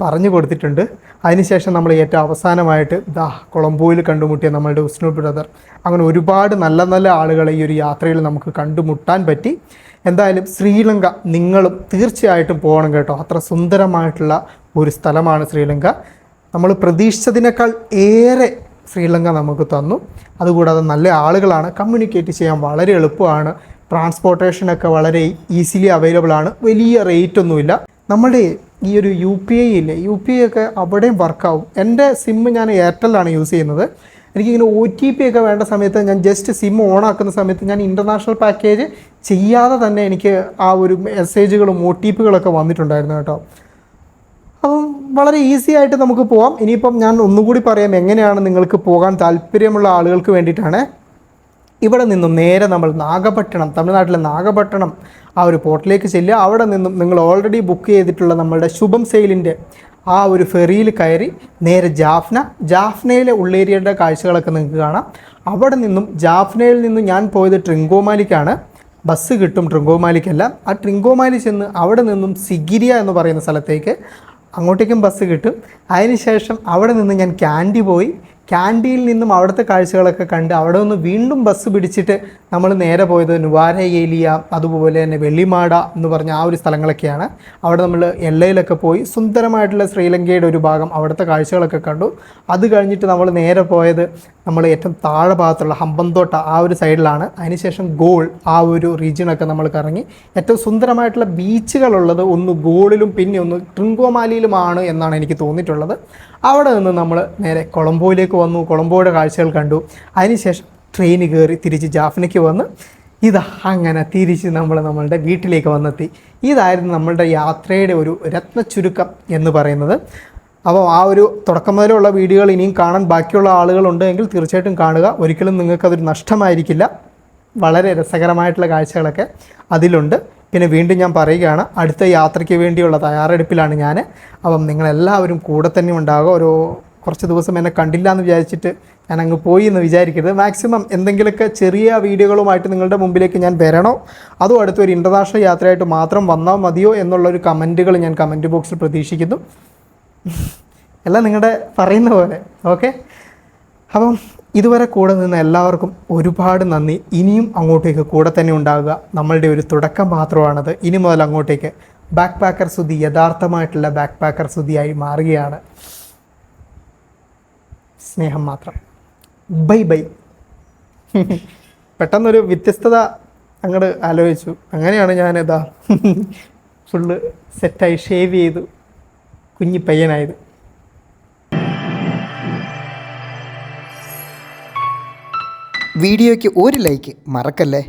പറഞ്ഞു കൊടുത്തിട്ടുണ്ട്. അതിനുശേഷം നമ്മൾ ഏറ്റവും അവസാനമായിട്ട് ദാ കൊളംബോയിൽ കണ്ടുമുട്ടിയ നമ്മളുടെ ഉസ്നു ബ്രദർ. അങ്ങനെ ഒരുപാട് നല്ല നല്ല ആളുകളെ ഈ ഒരു യാത്രയിൽ നമുക്ക് കണ്ടുമുട്ടാൻ പറ്റി. എന്തായാലും ശ്രീലങ്ക നിങ്ങളും തീർച്ചയായിട്ടും പോകണം കേട്ടോ. അത്ര സുന്ദരമായിട്ടുള്ള ഒരു സ്ഥലമാണ് ശ്രീലങ്ക. നമ്മൾ പ്രതീക്ഷിച്ചതിനേക്കാൾ ഏറെ ശ്രീലങ്ക നമുക്ക് തന്നു. അതുകൂടാതെ നല്ല ആളുകളാണ്. കമ്മ്യൂണിക്കേറ്റ് ചെയ്യാൻ വളരെ എളുപ്പമാണ്. ട്രാൻസ്പോർട്ടേഷനൊക്കെ വളരെ ഈസിലി അവൈലബിൾ ആണ്. വലിയ റേറ്റ് ഒന്നുമില്ല. നമ്മുടെ ഈ ഒരു യു പി ഐ ഇല്ലേ യു പി ഐ ഒക്കെ അവിടെയും വർക്കാവും എന്റെ സിമ്മ് ഞാൻ എയർടെല്ലാണ് യൂസ് ചെയ്യുന്നത്. എനിക്കിങ്ങനെ ഒ ടി പി ഒക്കെ വേണ്ട സമയത്ത് ഞാൻ ജസ്റ്റ് സിം ഓൺ ആക്കുന്ന സമയത്ത് ഞാൻ ഇന്റർനാഷണൽ പാക്കേജ് ചെയ്യാതെ തന്നെ എനിക്ക് ആ ഒരു മെസ്സേജുകളും ഒ ടി പികളൊക്കെ വന്നിട്ടുണ്ടായിരുന്നു കേട്ടോ. അപ്പം വളരെ ഈസി ആയിട്ട് നമുക്ക് പോവാം. ഇനിയിപ്പം ഞാൻ ഒന്നുകൂടി പറയാം എങ്ങനെയാണ് നിങ്ങൾക്ക് പോകാൻ താല്പര്യമുള്ള ആളുകൾക്ക് വേണ്ടിയിട്ടാണ്. ഇവിടെ നിന്നും നേരെ നമ്മൾ നാഗപട്ടണം തമിഴ്നാട്ടിലെ നാഗപട്ടണം ആ ഒരു പോർട്ടിലേക്ക് ചെല്ലുക. അവിടെ നിന്നും നിങ്ങൾ ഓൾറെഡി ബുക്ക് ചെയ്തിട്ടുള്ള നമ്മളുടെ ശുഭം സെയിലിന്റെ ആ ഒരു ഫെറിയിൽ കയറി നേരെ ജാഫ്ന ജാഫ്നയിലെ ഉള്ളേരിയയുടെ കാഴ്ചകളൊക്കെ നിങ്ങൾക്ക് കാണാം. അവിടെ നിന്നും ജാഫ്നയിൽ നിന്നും ഞാൻ പോയത് ട്രിങ്കോമാലിക്കാണ്. ബസ് കിട്ടും ട്രിങ്കോമാലിക്കല്ല. ആ ട്രിങ്കോമാലി ചെന്ന് അവിടെ നിന്നും സിഗിരിയ എന്ന് പറയുന്ന സ്ഥലത്തേക്ക് അങ്ങോട്ടേക്കും ബസ് കിട്ടും. അതിനുശേഷം അവിടെ നിന്ന് ഞാൻ ക്യാൻഡി പോയി. ക്യാൻഡിയിൽ നിന്നും അവിടുത്തെ കാഴ്ചകളൊക്കെ കണ്ട് അവിടെ നിന്ന് വീണ്ടും ബസ് പിടിച്ചിട്ട് നമ്മൾ നേരെ പോയത് നുവാര ഏലിയ അതുപോലെ തന്നെ വെള്ളിമാട എന്ന് പറഞ്ഞ ആ ഒരു സ്ഥലങ്ങളൊക്കെയാണ്. അവിടെ നമ്മൾ എല്ലയിലൊക്കെ പോയി സുന്ദരമായിട്ടുള്ള ശ്രീലങ്കയുടെ ഒരു ഭാഗം അവിടുത്തെ കാഴ്ചകളൊക്കെ കണ്ടു. അത് കഴിഞ്ഞിട്ട് നമ്മൾ നേരെ പോയത് നമ്മൾ ഏറ്റവും താഴെ ഭാഗത്തുള്ള ഹമ്പന്തോട്ട ആ ഒരു സൈഡിലാണ്. അതിനുശേഷം ഗോൾ ആ ഒരു റീജിയനൊക്കെ നമ്മൾ കറങ്ങി. ഏറ്റവും സുന്ദരമായിട്ടുള്ള ബീച്ചുകളുള്ളത് ഒന്ന് ഗോളിലും പിന്നെ ഒന്ന് ട്രിങ്കോമാലിയിലുമാണ് എന്നാണ് എനിക്ക് തോന്നിയിട്ടുള്ളത്. അവിടെ നിന്ന് നമ്മൾ നേരെ കൊളംബോയിലേക്ക് വന്നു. കൊളംബോയുടെ കാഴ്ചകൾ കണ്ടു. അതിനുശേഷം ട്രെയിൻ കയറി തിരിച്ച് ജാഫ്നയ്ക്ക് വന്ന് ഇതാ അങ്ങനെ തിരിച്ച് നമ്മൾ നമ്മളുടെ വീട്ടിലേക്ക് വന്നെത്തി. ഇതായിരുന്നു നമ്മളുടെ യാത്രയുടെ ഒരു രത്ന ചുരുക്കം എന്ന് പറയുന്നത്. അപ്പോൾ ആ ഒരു തുടക്കം മുതലുള്ള വീഡിയോകൾ ഇനിയും കാണാൻ ബാക്കിയുള്ള ആളുകളുണ്ട് എങ്കിൽ തീർച്ചയായിട്ടും കാണുക. ഒരിക്കലും നിങ്ങൾക്കതൊരു നഷ്ടമായിരിക്കില്ല. വളരെ രസകരമായിട്ടുള്ള കാഴ്ചകളൊക്കെ അതിലുണ്ട്. പിന്നെ വീണ്ടും ഞാൻ പറയുകയാണ് അടുത്ത യാത്രയ്ക്ക് വേണ്ടിയുള്ള തയ്യാറെടുപ്പിലാണ് ഞാൻ അപ്പം നിങ്ങളെല്ലാവരും കൂടെ തന്നെ ഉണ്ടാകുക ഒരു കുറച്ച് ദിവസം എന്നെ കണ്ടില്ല എന്ന് വിചാരിച്ചിട്ട് ഞാൻ അങ്ങ് പോയി എന്ന് വിചാരിക്കരുത്. മാക്സിമം എന്തെങ്കിലുമൊക്കെ ചെറിയ വീഡിയോകളുമായിട്ട് നിങ്ങളുടെ മുമ്പിലേക്ക് ഞാൻ വരണോ? അതോ അടുത്തൊരു ഇന്റർനാഷണൽ യാത്രയായിട്ട് മാത്രം വന്നാൽ മതിയോ എന്നുള്ളൊരു കമന്റുകൾ ഞാൻ കമന്റ് ബോക്സിൽ പ്രതീക്ഷിക്കുന്നു. എല്ലാം നിങ്ങളുടെ പറയുന്ന പോലെ ഓക്കെ അപ്പം ഇതുവരെ കൂടെ നിന്ന് എല്ലാവർക്കും ഒരുപാട് നന്ദി. ഇനിയും അങ്ങോട്ടേക്ക് കൂടെ തന്നെ ഉണ്ടാകുക നമ്മളുടെ ഒരു തുടക്കം മാത്രമാണത്. ഇനി മുതൽ അങ്ങോട്ടേക്ക് ബാക്ക് പാക്കർ സുധി യഥാർത്ഥമായിട്ടുള്ള ബാക്ക് പാക്കർ സുധിയായി മാറുകയാണ്. സ്നേഹം മാത്രം. Bye bye. പെട്ടെന്നൊരു വ്യത്യസ്തത അങ്ങോട്ട് ആലോചിച്ചു. അങ്ങനെയാണ് ഞാൻ ഇതാ ഫുള്ള് സെറ്റായി ഷേവ് ചെയ്തു കുഞ്ഞി പയ്യനായത്. വീഡിയോയ്ക്ക് ഒരു ലൈക്ക് മറക്കല്ലേ?